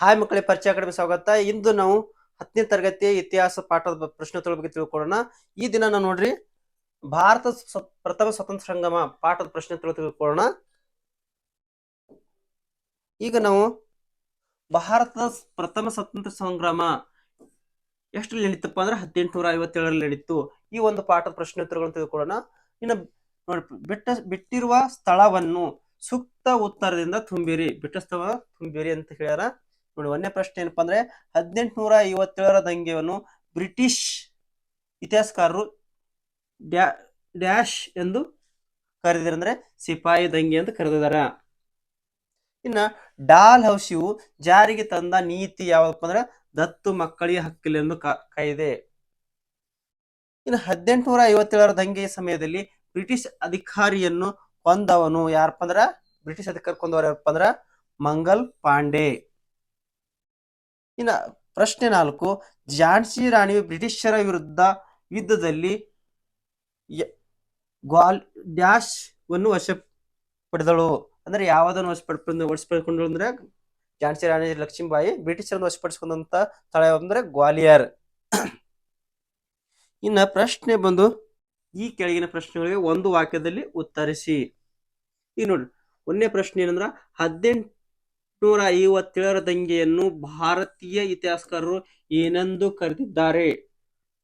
Hi ಮಕ್ಕಳಿಗೆ ಪರಿಚಯ academy ಸ್ವಾಗತ. ಇಂದು ನಾವು ಹತ್ತನೇ ತರಗತಿಯ ಇತಿಹಾಸ ಪಾಠದ ಪ್ರಶ್ನೆ ಪ್ರಶ್ನೋತ್ತರ ಬಗ್ಗೆ ತಿಳ್ಕೊಳ್ಳೋಣ. ಈ ದಿನ ನಾವು ನೋಡ್ರಿ, ಭಾರತ ಪ್ರಥಮ ಸ್ವತಂತ್ರ ಸಂಗಮ ಪಾಠದ ಪ್ರಶ್ನೋತ್ತರ ತಿಳ್ಕೊಳ್ಳೋಣ. ಈಗ ನಾವು ಭಾರತದ ಪ್ರಥಮ ಸ್ವತಂತ್ರ ಸಂಗ್ರಾಮ ಎಷ್ಟು ನಡೀತಪ್ಪ ಅಂದ್ರೆ ಹದಿನೆಂಟುನೂರ ಐವತ್ತೇಳರಲ್ಲಿ ನಡೀತು. ಈ ಒಂದು ಪಾಠದ ಪ್ರಶ್ನೋತ್ತರಗಳನ್ನು ತಿಳ್ಕೊಳ್ಳೋಣ. ಇನ್ನು ನೋಡಿ, ಬಿಟ್ಟ, ಬಿಟ್ಟಿರುವ ಸ್ಥಳವನ್ನು ಸೂಕ್ತ ಉತ್ತರದಿಂದ ತುಂಬಿರಿ. ಬಿಟ್ಟ ಸ್ಥಳ ತುಂಬಿರಿ ಅಂತ ಹೇಳ್ಯಾರ. ನೋಡಿ ಒಂದನೇ ಪ್ರಶ್ನೆ ಏನಪ್ಪಾ ಅಂದ್ರೆ, ಹದಿನೆಂಟುನೂರ ಐವತ್ತೇಳರ ದಂಗೆಯನ್ನು ಬ್ರಿಟಿಷ್ ಇತಿಹಾಸಕಾರರು ಡ್ಯಾ, ಡ್ಯಾಶ್ ಎಂದು ಕರೆದಿದ್ದಾರೆ. ಅಂದ್ರೆ ಸಿಪಾಯಿ ದಂಗೆ ಅಂತ ಕರೆದಿದ್ದಾರೆ. ಇನ್ನ ಡಾಲ್ ಹೌಸಿಯು ಜಾರಿಗೆ ತಂದ ನೀತಿ ಯಾವಪ್ಪ ಅಂದ್ರೆ, ದತ್ತು ಮಕ್ಕಳಿಗೆ ಹಕ್ಕಿಲೆಂದು ಕಾಯಿದೆ. ಇನ್ನು ಹದಿನೆಂಟುನೂರ ಐವತ್ತೇಳರ ದಂಗೆಯ ಸಮಯದಲ್ಲಿ ಬ್ರಿಟಿಷ್ ಅಧಿಕಾರಿಯನ್ನು ಕೊಂದವನು ಯಾರಪ್ಪ ಅಂದ್ರ, ಬ್ರಿಟಿಷ್ ಅಧಿಕಾರಿ ಕೊಂದವರು ಯಾರಪ್ಪ ಅಂದ್ರ, ಮಂಗಲ್ ಪಾಂಡೆ. ಇನ್ನ ಪ್ರಶ್ನೆ ನಾಲ್ಕು, ಝಾನ್ಸಿ ರಾಣಿ ಬ್ರಿಟಿಷರ ವಿರುದ್ಧ ಯುದ್ಧದಲ್ಲಿ ಗ್ವಾಲ್ ಡ್ಯಾಶ್ ವನ್ನು ವಶ ಪಡೆದಳು ಅಂದ್ರೆ ಯಾವ್ದನ್ನು ವಶಪಡ್ಕೊಂಡು ವಶಪಡಿಕೊಂಡಳು ಅಂದ್ರೆ ಝಾನ್ಸಿ ರಾಣಿ ಲಕ್ಷ್ಮೀಬಾಯಿ ಬ್ರಿಟಿಷರನ್ನು ವಶಪಡಿಸಿಕೊಂಡಂತ ಸ್ಥಳ ಯಾವ್ದಂದ್ರೆ ಗ್ವಾಲಿಯರ್. ಇನ್ನ ಪ್ರಶ್ನೆ ಬಂದು ಈ ಕೆಳಗಿನ ಪ್ರಶ್ನೆಗಳಿಗೆ ಒಂದು ವಾಕ್ಯದಲ್ಲಿ ಉತ್ತರಿಸಿ. ಈಗ ನೋಡಿ, ಒಂದನೇ ಪ್ರಶ್ನೆ ಏನಂದ್ರ ಹದಿನೆಂಟುನೂರ ಐವತ್ತೇಳರ ದಂಗೆಯನ್ನು ಭಾರತೀಯ ಇತಿಹಾಸಕಾರರು ಏನೆಂದು ಕರೆದಿದ್ದಾರೆ?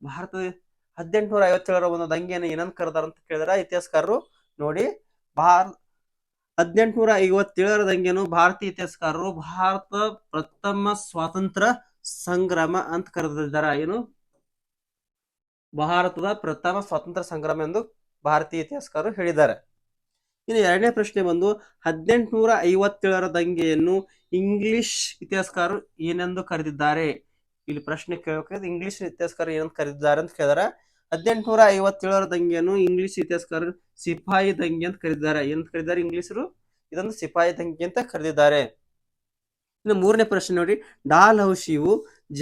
ಭಾರತದ ಹದಿನೆಂಟುನೂರ ಐವತ್ತೇಳರ ಒಂದು ದಂಗೆಯನ್ನು ಏನಂದು ಕರೆದಾರ ಅಂತ ಕೇಳಿದ್ರ ಇತಿಹಾಸಕಾರರು ನೋಡಿ, ಭಾರ ಹದಿನೆಂಟುನೂರ ಐವತ್ತೇಳರ ದಂಗೆಯನ್ನು ಭಾರತೀಯ ಇತಿಹಾಸಕಾರರು ಭಾರತ ಪ್ರಥಮ ಸ್ವಾತಂತ್ರ್ಯ ಸಂಗ್ರಾಮ ಅಂತ ಕರೆದಿದ್ದಾರೆ. ಏನು? ಭಾರತದ ಪ್ರಥಮ ಸ್ವಾತಂತ್ರ್ಯ ಸಂಗ್ರಾಮ ಎಂದು ಭಾರತೀಯ ಇತಿಹಾಸಕಾರರು ಹೇಳಿದ್ದಾರೆ. ಇನ್ನು ಎರಡನೇ ಪ್ರಶ್ನೆ ಬಂದು ಹದಿನೆಂಟುನೂರ ಐವತ್ತೇಳರ ದಂಗೆಯನ್ನು ಇಂಗ್ಲಿಷ್ ಇತಿಹಾಸಕಾರರು ಏನೆಂದು ಕರೆದಿದ್ದಾರೆ? ಇಲ್ಲಿ ಪ್ರಶ್ನೆ ಕೇಳಬೇಕಾದ್ರೆ ಇಂಗ್ಲಿಷ್ ಇತಿಹಾಸಕಾರ ಏನಂತ ಕರೆದಿದ್ದಾರೆ ಅಂತ ಕೇಳಿದಾರೆ. ಹದಿನೆಂಟುನೂರ ಐವತ್ತೇಳರ ದಂಗೆಯನ್ನು ಇಂಗ್ಲಿಷ್ ಇತಿಹಾಸಕಾರರು ಸಿಪಾಯಿ ದಂಗೆ ಅಂತ ಕರೆದಿದ್ದಾರೆ. ಏನಂತ ಕರೆದಿದ್ದಾರೆ ಇಂಗ್ಲಿಷರು? ಇದನ್ನು ಸಿಪಾಯಿ ದಂಗೆ ಅಂತ ಕರೆದಿದ್ದಾರೆ. ಇನ್ನು ಮೂರನೇ ಪ್ರಶ್ನೆ ನೋಡಿ ಡಾಲ್ ಹೌಸಿಯು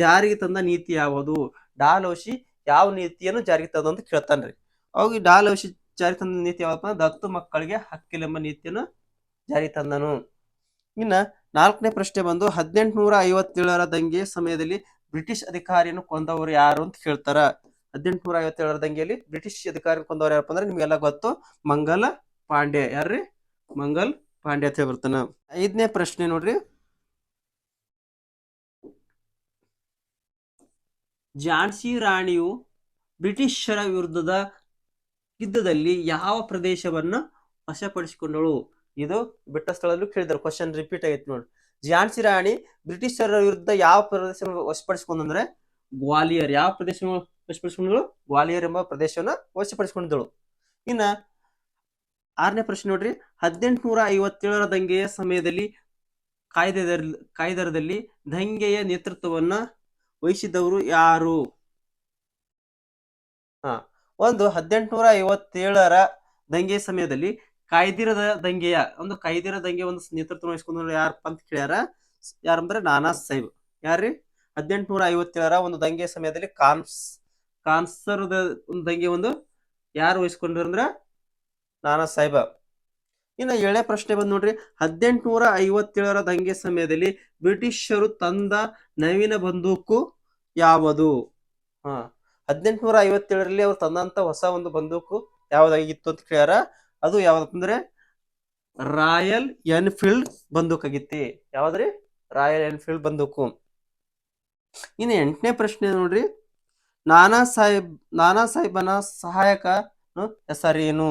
ಜಾರಿಗೆ ತಂದ ನೀತಿ ಯಾವುದು? ಡಾಲ್ ಹೌಸಿ ಯಾವ ನೀತಿಯನ್ನು ಜಾರಿಗೆ ತಂದ ಅಂತ ಕೇಳ್ತಾನ್ರಿ. ಅವಾಗ ಡಾಲ್ ಹೌಸಿ ಜಾರಿಗೆ ತಂದ ನೀತಿ ಯಾವಪ್ಪ? ದತ್ತು ಮಕ್ಕಳಿಗೆ ಹಕ್ಕಿಲೆಂಬ ನೀತಿಯನ್ನು ಜಾರಿ ತಂದನು. ಇನ್ನ ನಾಲ್ಕನೇ ಪ್ರಶ್ನೆ ಬಂದು, ಹದಿನೆಂಟುನೂರ ಐವತ್ತೇಳರ ದಂಗೆ ಸಮಯದಲ್ಲಿ ಬ್ರಿಟಿಷ್ ಅಧಿಕಾರಿಯನ್ನು ಕೊಂದವರು ಯಾರು ಅಂತ ಕೇಳ್ತಾರ ಹದಿನೆಂಟುನೂರ ಐವತ್ತೇಳರ ದಂಗೆಯಲ್ಲಿ ಬ್ರಿಟಿಷ್ ಅಧಿಕಾರಿ ಕೊಂದವರು ಯಾರಪ್ಪ ಅಂದ್ರೆ ನಿಮ್ಗೆಲ್ಲ ಗೊತ್ತು, ಮಂಗಲ ಪಾಂಡೆ ಯಾರ್ರಿ? ಮಂಗಲ್ ಪಾಂಡೆ ಅಂತ ಬರ್ತಾನ ಐದನೇ ಪ್ರಶ್ನೆ ನೋಡ್ರಿ. ಝಾನ್ಸಿ ರಾಣಿಯು ಬ್ರಿಟಿಷರ ವಿರುದ್ಧದ ಯುದ್ಧದಲ್ಲಿ ಯಾವ ಪ್ರದೇಶವನ್ನ ವಶಪಡಿಸಿಕೊಂಡಳು? ಇದು ಬಿಟ್ಟ ಸ್ಥಳದಲ್ಲೂ ಕೇಳಿದ್ರು ಕ್ವಶನ್ ರಿಪೀಟ್ ಆಗೈತೆ ನೋಡಿ. ಝಾನ್ಸಿ ರಾಣಿ ಬ್ರಿಟಿಷರ ವಿರುದ್ಧ ಯಾವ ಪ್ರದೇಶವನ್ನು ವಶಪಡಿಸಿಕೊಂಡಂದ್ರೆ, ಗ್ವಾಲಿಯರ್ ಯಾವ ಪ್ರದೇಶವನ್ನು ವಶಪಡಿಸಿಕೊಂಡಳು? ಗ್ವಾಲಿಯರ್ ಎಂಬ ಪ್ರದೇಶವನ್ನ ವಶಪಡಿಸಿಕೊಂಡಿದ್ದಳು. ಇನ್ನ ಆರನೇ ಪ್ರಶ್ನೆ ನೋಡ್ರಿ. ಹದಿನೆಂಟುನೂರ ಐವತ್ತೇಳರ ದಂಗೆಯ ಸಮಯದಲ್ಲಿ ಕಾಯ್ದೆ ಕಾಯ್ದರದಲ್ಲಿ ದಂಗೆಯ ನೇತೃತ್ವವನ್ನ ವಹಿಸಿದವರು ಯಾರು? ಹಾ. ಒಂದು ಹದಿನೆಂಟುನೂರ ಐವತ್ತೇಳರ ದಂಗೆ ಸಮಯದಲ್ಲಿ ಕಾಯ್ದಿರದ ದಂಗೆಯ, ಒಂದು ಕಾಯ್ದಿರ ದಂಗೆ ಒಂದು ನೇತೃತ್ವ ವಹಿಸ್ಕೊಂಡ್ರು ಯಾರಪ್ಪ ಅಂತ ಕೇಳ್ಯಾರ. ಯಾರಂದ್ರೆ ನಾನಾ ಸಾಹೇಬ್. ಯಾರ್ರಿ? ಹದಿನೆಂಟುನೂರ ಐವತ್ತೇಳರ ಒಂದು ದಂಗೆಯ ಸಮಯದಲ್ಲಿ ಕಾನ್ಸ್ ಕಾನ್ಸರ್ದ ಒಂದು ದಂಗೆ ಒಂದು ಯಾರು ವಹಿಸ್ಕೊಂಡ್ರು ಅಂದ್ರೆ ನಾನಾ ಸಾಹೇಬ. ಇನ್ನು ಏಳನೇ ಪ್ರಶ್ನೆ ಬಂದ್ ನೋಡ್ರಿ. ಹದಿನೆಂಟುನೂರ ಐವತ್ತೇಳರ ದಂಗೆ ಸಮಯದಲ್ಲಿ ಬ್ರಿಟಿಷರು ತಂದ ನವೀನ ಬಂದೂಕು ಯಾವುದು? ಹಾ. ಹದಿನೆಂಟುನೂರ ಐವತ್ತೇಳರಲ್ಲಿ ಅವ್ರು ತಂದಂತ ಹೊಸ ಒಂದು ಬಂದೂಕು ಯಾವ್ದಾಗಿತ್ತು ಅಂತ ಕೇಳ್ಯಾರ? ಅದು ಯಾವ್ದಪ್ಪ ಅಂದ್ರೆ ರಾಯಲ್ ಎನ್ಫೀಲ್ಡ್ ಬಂದೂಕಾಗಿತ್ತಿ. ಯಾವ್ದ್ರಿ? ರಾಯಲ್ ಎನ್ಫೀಲ್ಡ್ ಬಂದೂಕು. ಇನ್ನು ಎಂಟನೇ ಪ್ರಶ್ನೆ ನೋಡ್ರಿ. ನಾನಾ ಸಾಹೇಬ್, ನಾನಾ ಸಾಹೇಬನ ಸಹಾಯಕ ಹೆಸರೇನು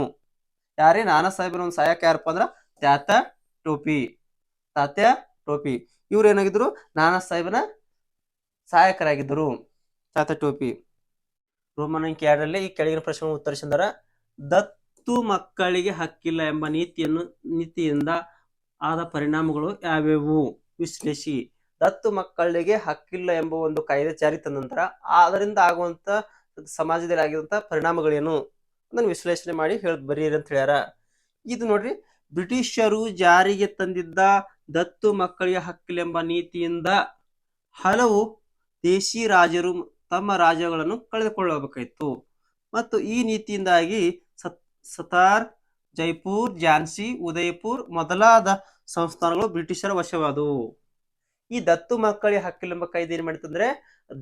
ಯಾರೇ ನಾನಾ ಸಾಹೇಬನ ಒಂದು ಸಹಾಯಕ ಯಾರಪ್ಪ ಅಂದ್ರ ತ್ಯಾತ ಟೋಪಿ. ತಾತ್ಯ ಟೋಪಿ. ಇವ್ರು ಏನಾಗಿದ್ರು? ನಾನಾ ಸಾಹೇಬನ ಸಹಾಯಕರಾಗಿದ್ದರು. ತಾತ ಟೋಪಿ. ರೋಮನ್ ಅಂಕಿ ಎರಡರಲ್ಲಿ ಈ ಕೆಳಗಿನ ಪ್ರಶ್ನೆ ಉತ್ತರಿಸಿದರೆ ದತ್ತು ಮಕ್ಕಳಿಗೆ ಹಕ್ಕಿಲ್ಲ ಎಂಬ ನೀತಿಯನ್ನು, ನೀತಿಯಿಂದ ಆದ ಪರಿಣಾಮಗಳು ಯಾವ್ಯಾವು? ವಿಶ್ಲೇಷಿ. ದತ್ತು ಮಕ್ಕಳಿಗೆ ಹಕ್ಕಿಲ್ಲ ಎಂಬ ಒಂದು ಕಾಯ್ದೆ ಜಾರಿ ತಂದ ನಂತರ ಅದರಿಂದ ಆಗುವಂತ ಸಮಾಜದಲ್ಲಿ ಆಗಿರುವಂತಹ ಪರಿಣಾಮಗಳೇನು? ಅದನ್ನು ವಿಶ್ಲೇಷಣೆ ಮಾಡಿ ಹೇಳ ಬರೀರಿ ಅಂತ ಹೇಳ್ಯಾರ. ಇದು ನೋಡ್ರಿ, ಬ್ರಿಟಿಷರು ಜಾರಿಗೆ ತಂದಿದ್ದ ದತ್ತು ಮಕ್ಕಳಿಗೆ ಹಕ್ಕಿಲ್ಲ ಎಂಬ ನೀತಿಯಿಂದ ಹಲವು ದೇಶಿ ರಾಜರು ತಮ್ಮ ರಾಜ್ಯಗಳನ್ನು ಕಳೆದುಕೊಳ್ಳಬೇಕಾಯಿತು. ಮತ್ತು ಈ ನೀತಿಯಿಂದಾಗಿ ಸತ್, ಸತಾರ್, ಜೈಪುರ್, ಝಾನ್ಸಿ, ಉದಯಪುರ್ ಮೊದಲಾದ ಸಂಸ್ಥಾನಗಳು ಬ್ರಿಟಿಷರ ವಶವಾದವು. ಈ ದತ್ತು ಮಕ್ಕಳಿಗೆ ಹಕ್ಕಿಲೆಂಬ ಕಾಯ್ದೆ ಏನ್ ಮಾಡಿತಂದ್ರೆ,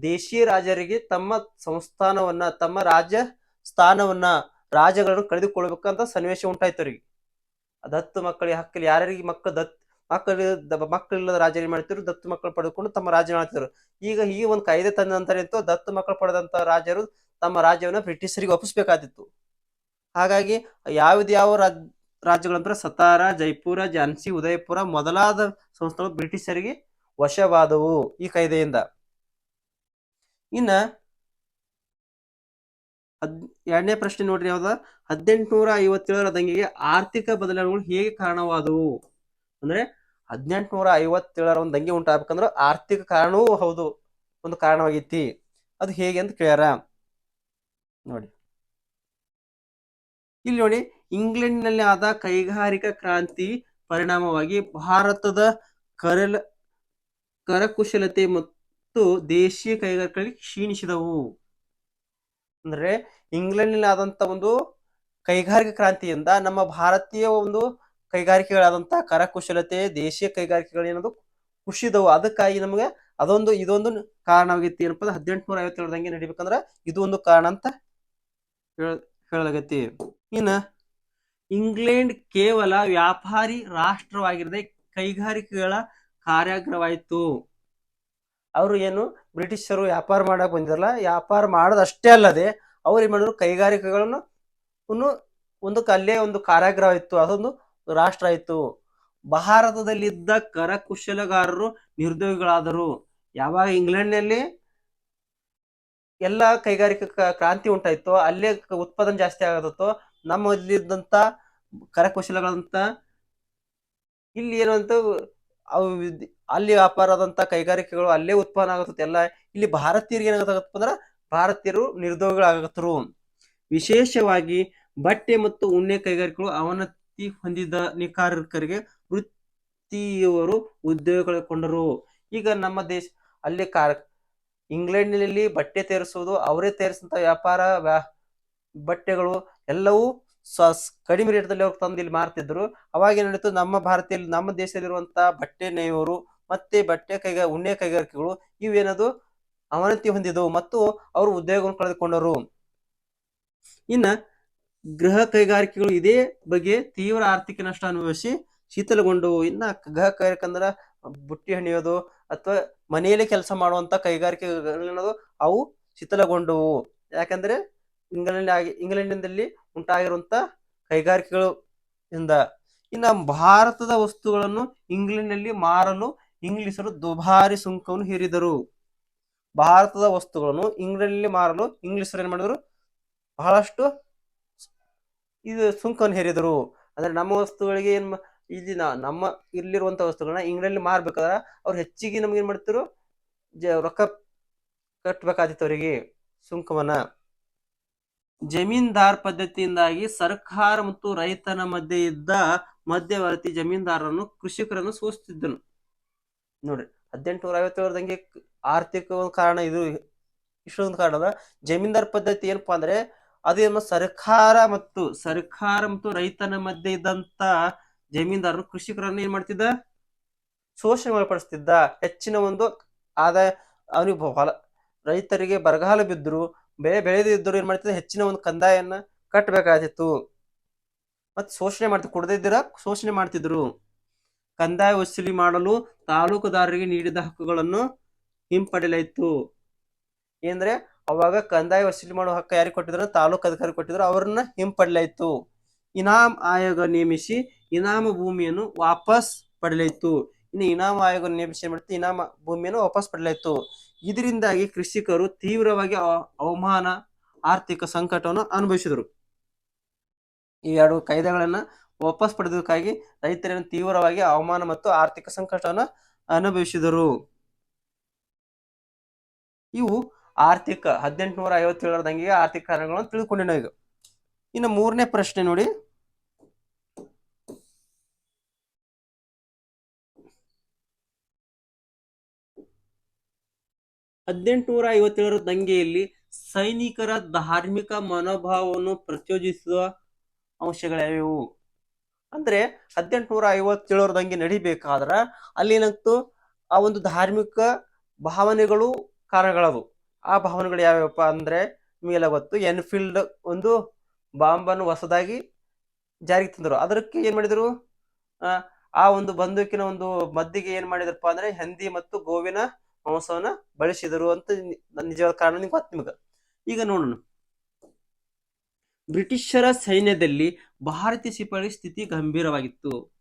ದೇಶೀಯ ರಾಜರಿಗೆ ತಮ್ಮ ಸಂಸ್ಥಾನವನ್ನ, ತಮ್ಮ ರಾಜ್ಯ ಸ್ಥಾನವನ್ನ ರಾಜಗಳನ್ನು ಕಳೆದುಕೊಳ್ಬೇಕಂತ ಸನ್ನಿವೇಶ ಉಂಟಾಯ್ತು ಅವರಿಗೆ. ದತ್ತು ಮಕ್ಕಳಿಗೆ ಹಕ್ಕಲ್ಲಿ ಯಾರ್ಯಾರಿಗೆ ಮಕ್ಕಳು ದತ್ ಮಕ್ಕಳು ಮಕ್ಕಳಿಲ್ಲದ ಏನ್ ಮಾಡ್ತಿದ್ರು? ದತ್ತು ಮಕ್ಕಳು ಪಡೆದುಕೊಂಡು ತಮ್ಮ ರಾಜ್ಯ ಮಾಡ್ತಿದ್ರು ಈಗ ಈ ಒಂದು ಕಾಯ್ದೆ ತಂದ ನಂತರ ಇತ್ತು ದತ್ತು ಮಕ್ಕಳು ಪಡೆದಂತ ರಾಜರು ತಮ್ಮ ರಾಜ್ಯವನ್ನ ಬ್ರಿಟಿಷರಿಗೆ ಒಪ್ಪಿಸಬೇಕಾದಿತ್ತು. ಹಾಗಾಗಿ ಯಾವ್ದ್ಯಾವ ರಾಜ್ ರಾಜ್ಯಗಳಂದ್ರೆ ಸತಾರ, ಜೈಪುರ, ಝಾನ್ಸಿ, ಉದಯಪುರ ಮೊದಲಾದ ಸಂಸ್ಥೆಗಳು ಬ್ರಿಟಿಷರಿಗೆ ವಶವಾದವು ಈ ಕಾಯ್ದೆಯಿಂದ. ಇನ್ನ ಹದ್, ಎರಡನೇ ಪ್ರಶ್ನೆ ನೋಡ್ರಿ ಯಾವ್ದ? ಹದಿನೆಂಟುನೂರ ಐವತ್ತೇಳರ ದಂಗೆಗೆ ಆರ್ಥಿಕ ಬದಲಾವಣೆಗಳು ಹೇಗೆ ಕಾರಣವಾದವು? ಅಂದ್ರೆ ಹದಿನೆಂಟುನೂರ ಐವತ್ತೇಳರ ಒಂದು ದಂಗೆ ಉಂಟಾಗಬೇಕಂದ್ರೆ ಆರ್ಥಿಕ ಕಾರಣವೂ ಹೌದು, ಒಂದು ಕಾರಣವಾಗೈತಿ. ಅದು ಹೇಗೆ ಅಂತ ಕೇಳ್ಯಾರ? ನೋಡಿ. ಇಲ್ಲಿ ನೋಡಿ, ಇಂಗ್ಲೆಂಡ್ನಲ್ಲಿ ಆದ ಕೈಗಾರಿಕಾ ಕ್ರಾಂತಿ ಪರಿಣಾಮವಾಗಿ ಭಾರತದ ಕರಲ, ಕರಕುಶಲತೆ ಮತ್ತು ದೇಶೀಯ ಕೈಗಾರಿಕೆಗಳಿಗೆ ಕ್ಷೀಣಿಸಿದವು. ಅಂದ್ರೆ ಇಂಗ್ಲೆಂಡ್ನಲ್ಲಿ ಆದಂತ ಒಂದು ಕೈಗಾರಿಕಾ ಕ್ರಾಂತಿಯಿಂದ ನಮ್ಮ ಭಾರತೀಯ ಒಂದು ಕೈಗಾರಿಕೆಗಳಾದಂತ ಕರಕುಶಲತೆ, ದೇಶೀಯ ಕೈಗಾರಿಕೆಗಳು ಏನದು ಕುಸಿದವು. ಅದಕ್ಕಾಗಿ ನಮಗೆ ಅದೊಂದು, ಇದೊಂದು ಕಾರಣವಾಗೈತಿ ಏನಪ್ಪ ಅಂದ್ರೆ ಹದಿನೆಂಟುನೂರ ಐವತ್ತೇಳದಂಗೆ ನಡಿಬೇಕಂದ್ರ ಇದು ಒಂದು ಕಾರಣ ಅಂತ ಹೇಳ- ಹೇಳಲಾಗೈತಿ. ಇನ್ನ ಇಂಗ್ಲೆಂಡ್ ಕೇವಲ ವ್ಯಾಪಾರಿ ರಾಷ್ಟ್ರವಾಗಿರದೆ ಕೈಗಾರಿಕೆಗಳ ಕಾರ್ಯಾಗ್ರವಾಯಿತು ಅವರು ಏನು ಬ್ರಿಟಿಷರು ವ್ಯಾಪಾರ ಮಾಡಕ್ ಬಂದಿರಲ್ಲ ವ್ಯಾಪಾರ ಮಾಡದಷ್ಟೇ ಅಲ್ಲದೆ ಅವ್ರು ಏನ್ ಮಾಡಿದ್ರು ಕೈಗಾರಿಕೆಗಳನ್ನು ಒಂದು ಅಲ್ಲೇ ಒಂದು ಕಾರ್ಯಾಗ್ರಹ ಇತ್ತು ಅದೊಂದು ರಾಷ್ಟ್ರ ಆಯಿತು. ಭಾರತದಲ್ಲಿದ್ದ ಕರಕುಶಲಗಾರರು ನಿರುದ್ಯೋಗಿಗಳಾದರು. ಯಾವಾಗ ಇಂಗ್ಲೆಂಡ್ನಲ್ಲಿ ಎಲ್ಲ ಕೈಗಾರಿಕಾ ಕ್ರಾಂತಿ ಉಂಟಾಯ್ತೋ, ಅಲ್ಲೇ ಉತ್ಪಾದನೆ ಜಾಸ್ತಿ ಆಗತ್ತೋ ನಮ್ಮಲ್ಲಿದ್ದಂತ ಕರಕುಶಲಗಳಂತ ಇಲ್ಲಿ ಏನು ಅಂತ ಅವು ಅಲ್ಲಿ ವ್ಯಾಪಾರದಂತ ಕೈಗಾರಿಕೆಗಳು ಅಲ್ಲೇ ಉತ್ಪನ್ನ ಆಗತ್ತೆ ಎಲ್ಲ ಇಲ್ಲಿ ಭಾರತೀಯರಿಗೆ ಏನಾಗತ್ತಪ್ಪ ಅಂದ್ರ ಭಾರತೀಯರು ನಿರುದ್ಯೋಗಿಗಳಾಗತ್ತರು. ವಿಶೇಷವಾಗಿ ಬಟ್ಟೆ ಮತ್ತು ಉಣ್ಣೆ ಕೈಗಾರಿಕೆಗಳು ಅವನತಿ ಹೊಂದಿದ ನೇಕಾರರಿಗೆ ವೃತ್ತಿಯವರು ಉದ್ಯೋಗ ಕಳೆದುಕೊಂಡರು ಈಗ ನಮ್ಮ ದೇಶ, ಅಲ್ಲಿ ಕಾರ್ ಇಂಗ್ಲೆಂಡ್ನಲ್ಲಿ ಬಟ್ಟೆ ತಯಾರಿಸುವುದು ಅವರೇ ತಯಾರಿಸಿದಂಥ ವ್ಯಾಪಾರ, ವ್ಯಾ- ಬಟ್ಟೆಗಳು ಎಲ್ಲವೂ ಸ- ಕಡಿಮೆ ರೇಟ್ದಲ್ಲಿ ಅವ್ರು ತಂದು ಇಲ್ಲಿ ಮಾರ್ತಿದ್ರು. ಅವಾಗ ಏನಿತ್ತು ನಮ್ಮ ಭಾರತೀಯ ನಮ್ಮ ದೇಶದಲ್ಲಿರುವಂತಹ ಬಟ್ಟೆ ನೇಯೋರು ಮತ್ತೆ ಬಟ್ಟೆ ಕೈಗ, ಉಣ್ಣೆ ಕೈಗಾರಿಕೆಗಳು ಇವೇನದು? ಅವನತಿ ಹೊಂದಿದವು ಮತ್ತು ಅವರು ಉದ್ಯೋಗವನ್ನು ಕಳೆದುಕೊಂಡರು. ಇನ್ನ ಗೃಹ ಕೈಗಾರಿಕೆಗಳು ಇದೇ ಬಗ್ಗೆ ತೀವ್ರ ಆರ್ಥಿಕ ನಷ್ಟ ಅನುಭವಿಸಿ ಶೀತಲಗೊಂಡವು ಇನ್ನ ಗೃಹ ಕೈಗಾರಿಕೆ ಅಂದ್ರ ಬುಟ್ಟಿ ಹಣಿಯೋದು ಅಥವಾ ಮನೆಯಲ್ಲಿ ಕೆಲಸ ಮಾಡುವಂತ ಕೈಗಾರಿಕೆಗಳನ್ನೋದು ಅವು ಶೀತಲಗೊಂಡವು. ಯಾಕಂದ್ರೆ ಇಂಗ್ಲೆಂಡ್ ಆಗಿ ಇಂಗ್ಲೆಂಡಿನಲ್ಲಿ ಉಂಟಾಗಿರುವಂತ ಕೈಗಾರಿಕೆಗಳು ಇಂದ ಇನ್ನ ಭಾರತದ ವಸ್ತುಗಳನ್ನು ಇಂಗ್ಲೆಂಡ್ನಲ್ಲಿ ಮಾರಲು ಇಂಗ್ಲಿಷರು ದುಬಾರಿ ಸುಂಕವನ್ನು ಹೇರಿದರು. ಭಾರತದ ವಸ್ತುಗಳನ್ನು ಇಂಗ್ಲೆಂಡ್ನಲ್ಲಿ ಮಾರಲು ಇಂಗ್ಲಿಷರು ಏನ್ ಮಾಡಿದ್ರು ಬಹಳಷ್ಟು ಇದು ಸುಂಕವನ್ನು ಹೇರಿದರು. ಅಂದ್ರೆ ನಮ್ಮ ವಸ್ತುಗಳಿಗೆ ಏನ್ ಇಲ್ಲಿ ನಮ್ಮ ಇಲ್ಲಿರುವಂತ ವಸ್ತುಗಳನ್ನ ಇಂಗ್ಲೆಂಡ್ ಮಾರ್ಬೇಕಾದ್ರೆ ಅವ್ರು ಹೆಚ್ಚಿಗೆ ನಮ್ಗೆ ಏನ್ ಮಾಡ್ತಿರು ಜ, ರೊಕ್ಕ ಕಟ್ಬೇಕಾದಿತ್ತು ಅವರಿಗೆ ಸುಂಕವನ್ನ. ಜಮೀನ್ದಾರ್ ಪದ್ಧತಿಯಿಂದಾಗಿ ಸರ್ಕಾರ ಮತ್ತು ರೈತನ ಮಧ್ಯೆ ಇದ್ದ ಮಧ್ಯವರ್ತಿ ಜಮೀನ್ದಾರರನ್ನು, ಕೃಷಿಕರನ್ನು ಸೂಚಿಸುತ್ತಿದ್ದನು ನೋಡ್ರಿ ಹದಿನೆಂಟುನೂರ ಐವತ್ತೇಳರಂಗೆ ಆರ್ಥಿಕ ಒಂದು ಕಾರಣ ಇದು. ಇಷ್ಟೊಂದು ಕಾರಣ ಅದ ಜಮೀನ್ದಾರ್ ಪದ್ಧತಿ ಏನಪ್ಪಾ ಅಂದ್ರೆ ಅದೇನು ಸರ್ಕಾರ ಮತ್ತು ಸರ್ಕಾರ ಮತ್ತು ರೈತನ ಮಧ್ಯೆ ಇದ್ದಂತ ಜಮೀನ್ದಾರರು ಕೃಷಿಕರನ್ನು ಏನ್ ಮಾಡ್ತಿದ್ದ? ಶೋಷಣೆ ಒಳಪಡಿಸ್ತಿದ್ದ ಹೆಚ್ಚಿನ ಒಂದು ಆದಾಯ ಹೊಲ ರೈತರಿಗೆ ಬರಗಾಲ ಬಿದ್ದರು, ಬೆಳೆ ಬೆಳೆದಿದ್ದರು ಏನ್ ಮಾಡ್ತಿದ್ದ? ಹೆಚ್ಚಿನ ಒಂದು ಕಂದಾಯನ್ನ ಕಟ್ಟಬೇಕಾಗಿತ್ತು ಮತ್ತೆ ಶೋಷಣೆ ಮಾಡ್ತಿದ್ರು ಕೊಡದಿದ್ದೀರ ಶೋಷಣೆ ಮಾಡ್ತಿದ್ರು. ಕಂದಾಯ ವಸೂಲಿ ಮಾಡಲು ತಾಲೂಕುದಾರರಿಗೆ ನೀಡಿದ ಹಕ್ಕುಗಳನ್ನು ಹಿಂಪಡೆಯಲಾಯಿತು. ಏನಂದ್ರೆ ಅವಾಗ ಕಂದಾಯ ವಸೂಲಿ ಮಾಡೋ ಹಕ್ಕ ಯಾರಿಗೆ ಕೊಟ್ಟಿದ್ರು? ತಾಲೂಕು ಅಧಿಕಾರಿ ಕೊಟ್ಟಿದ್ರು. ಅವ್ರನ್ನ ಹಿಂಪಡಲಾಯ್ತು ಇನಾಮ್ ಆಯೋಗ ನೇಮಿಸಿ ಇನಾಮ ಭೂಮಿಯನ್ನು ವಾಪಸ್ ಪಡೆಯಲಾಯಿತು. ಇನ್ನು ಇನಾಮ ಆಯೋಗ ನೇಮಿಸಿ ಏನ್ ಇನಾಮ ಭೂಮಿಯನ್ನು ವಾಪಸ್ ಪಡೆಯಲಾಯಿತು. ಇದರಿಂದಾಗಿ ಕೃಷಿಕರು ತೀವ್ರವಾಗಿ ಅವ- ಅವಮಾನ, ಆರ್ಥಿಕ ಸಂಕಟವನ್ನು ಅನುಭವಿಸಿದರು. ಈ ಎರಡು ಕಾಯ್ದೆಗಳನ್ನ ವಾಪಸ್ ಪಡೆದಕ್ಕಾಗಿ ರೈತರನ್ನು ತೀವ್ರವಾಗಿ ಅವಮಾನ ಮತ್ತು ಆರ್ಥಿಕ ಸಂಕಟವನ್ನು ಅನುಭವಿಸಿದರು. ಇವು ಆರ್ಥಿಕ ಹದಿನೆಂಟುನೂರ ಐವತ್ತೇಳರ ದಂಗೆಗೆ ಆರ್ಥಿಕ ಕಾರಣಗಳನ್ನು ತಿಳ್ಕೊಂಡೆ ನಾವು ಇನ್ನು ಮೂರನೇ ಪ್ರಶ್ನೆ ನೋಡಿ. ಹದಿನೆಂಟುನೂರ ಐವತ್ತೇಳರ ದಂಗೆಯಲ್ಲಿ ಸೈನಿಕರ ಧಾರ್ಮಿಕ ಮನೋಭಾವವನ್ನು ಪ್ರಚೋದಿಸುವ ಅಂಶಗಳ್ಯಾವ್ಯಾವು ಅಂದ್ರೆ ಹದಿನೆಂಟುನೂರ ಐವತ್ತೇಳರ ದಂಗೆ ನಡಿಬೇಕಾದ್ರ ಅಲ್ಲಿ ಏನಾಗ್ತು ಆ ಒಂದು ಧಾರ್ಮಿಕ ಭಾವನೆಗಳು ಕಾರಣಗಳವು ಆ ಭಾವನೆಗಳು ಯಾವ್ಯಾವಪ್ಪ ಅಂದ್ರೆ ನಿಮಗೆಲ್ಲ ಗೊತ್ತು. ಎನ್ಫೀಲ್ಡ್ ಒಂದು ಬಾಂಬನ್ನು ಹೊಸದಾಗಿ ಜಾರಿಗೆ ತಂದರು. ಅದಕ್ಕೆ ಏನ್ ಮಾಡಿದ್ರು? ಆ, ಒಂದು ಬಂದೂಕಿನ ಒಂದು ಮದ್ದಿಗೆ ಏನ್ ಮಾಡಿದ್ರಪ್ಪ ಅಂದ್ರೆ ಹಂದಿ ಮತ್ತು ಗೋವಿನ ಮಾಂಸವನ್ನ ಬಳಸಿದರು ಅಂತ ನಿಜವಾದ ಕಾರಣ ನಿಮ್ಗೆ ಗೊತ್ತು ನಿಮಗೆ. ಈಗ ನೋಡೋಣ. ಬ್ರಿಟಿಷರ ಸೈನ್ಯದಲ್ಲಿ ಭಾರತೀಯ ಸಿಪಾಯಿ ಸ್ಥಿತಿ ಗಂಭೀರವಾಗಿತ್ತು.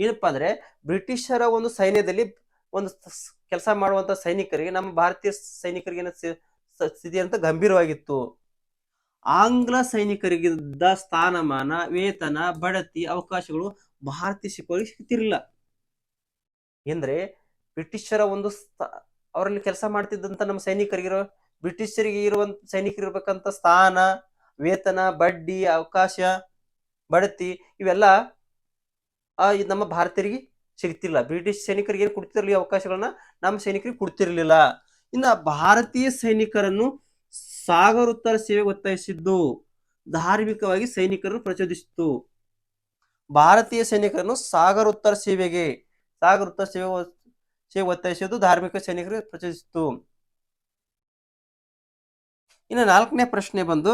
ಏನಪ್ಪಾ ಅಂದ್ರೆ ಬ್ರಿಟಿಷರ ಒಂದು ಸೈನ್ಯದಲ್ಲಿ ಒಂದು ಕೆಲಸ ಮಾಡುವಂತ ಸೈನಿಕರಿಗೆ ನಮ್ಮ ಭಾರತೀಯ ಸೈನಿಕರಿಗೆ ಸ್ಥಿತಿ ಅಂತ ಗಂಭೀರವಾಗಿತ್ತು. ಆಂಗ್ಲ ಸೈನಿಕರಿಗಿದ್ದ ಸ್ಥಾನಮಾನ, ವೇತನ, ಬಡತಿ, ಅವಕಾಶಗಳು ಭಾರತೀಯ ಸಿಪಾಯಿ ಸಿಗ್ತಿರಲಿಲ್ಲ. ಎಂದ್ರೆ ಬ್ರಿಟಿಷರ ಒಂದು ಅವರಲ್ಲಿ ಕೆಲಸ ಮಾಡ್ತಿದ್ದಂತ ನಮ್ಮ ಸೈನಿಕರಿಗಿರೋ, ಬ್ರಿಟಿಷರಿಗೆ ಇರುವಂತ, ಸೈನಿಕರಿರ್ಬೇಕಂತ ಸ್ಥಾನ, ವೇತನ, ಬಡ್ಡಿ, ಅವಕಾಶ, ಬಡತಿ ಇವೆಲ್ಲ ನಮ್ಮ ಭಾರತೀಯರಿಗೆ ಸಿಗ್ತಿಲ್ಲ ಬ್ರಿಟಿಷ್ ಸೈನಿಕರಿಗೆ ಏನು ಕೊಡ್ತಿರ್ಲಿ ಅವಕಾಶಗಳನ್ನ, ನಮ್ಮ ಸೈನಿಕರಿಗೆ ಕೊಡ್ತಿರ್ಲಿಲ್ಲ. ಇನ್ನ ಭಾರತೀಯ ಸೈನಿಕರನ್ನು ಸಾಗರೋತ್ತರ ಸೇವೆ ಒತ್ತಾಯಿಸಿದ್ದು. ಧಾರ್ಮಿಕವಾಗಿ ಸೈನಿಕರನ್ನು ಪ್ರಚೋದಿಸಿತು ಭಾರತೀಯ ಸೈನಿಕರನ್ನು ಸಾಗರೋತ್ತರ ಸೇವೆಗೆ, ಸಾಗರೋತ್ತರ ಸೇವೆ ಸೇವೆ ಒತ್ತಾಯಿಸಿದ್ದು ಧಾರ್ಮಿಕ ಸೈನಿಕರಿಗೆ ಪ್ರಚೋದಿಸಿತು ಇನ್ನು ನಾಲ್ಕನೇ ಪ್ರಶ್ನೆ ಬಂದು,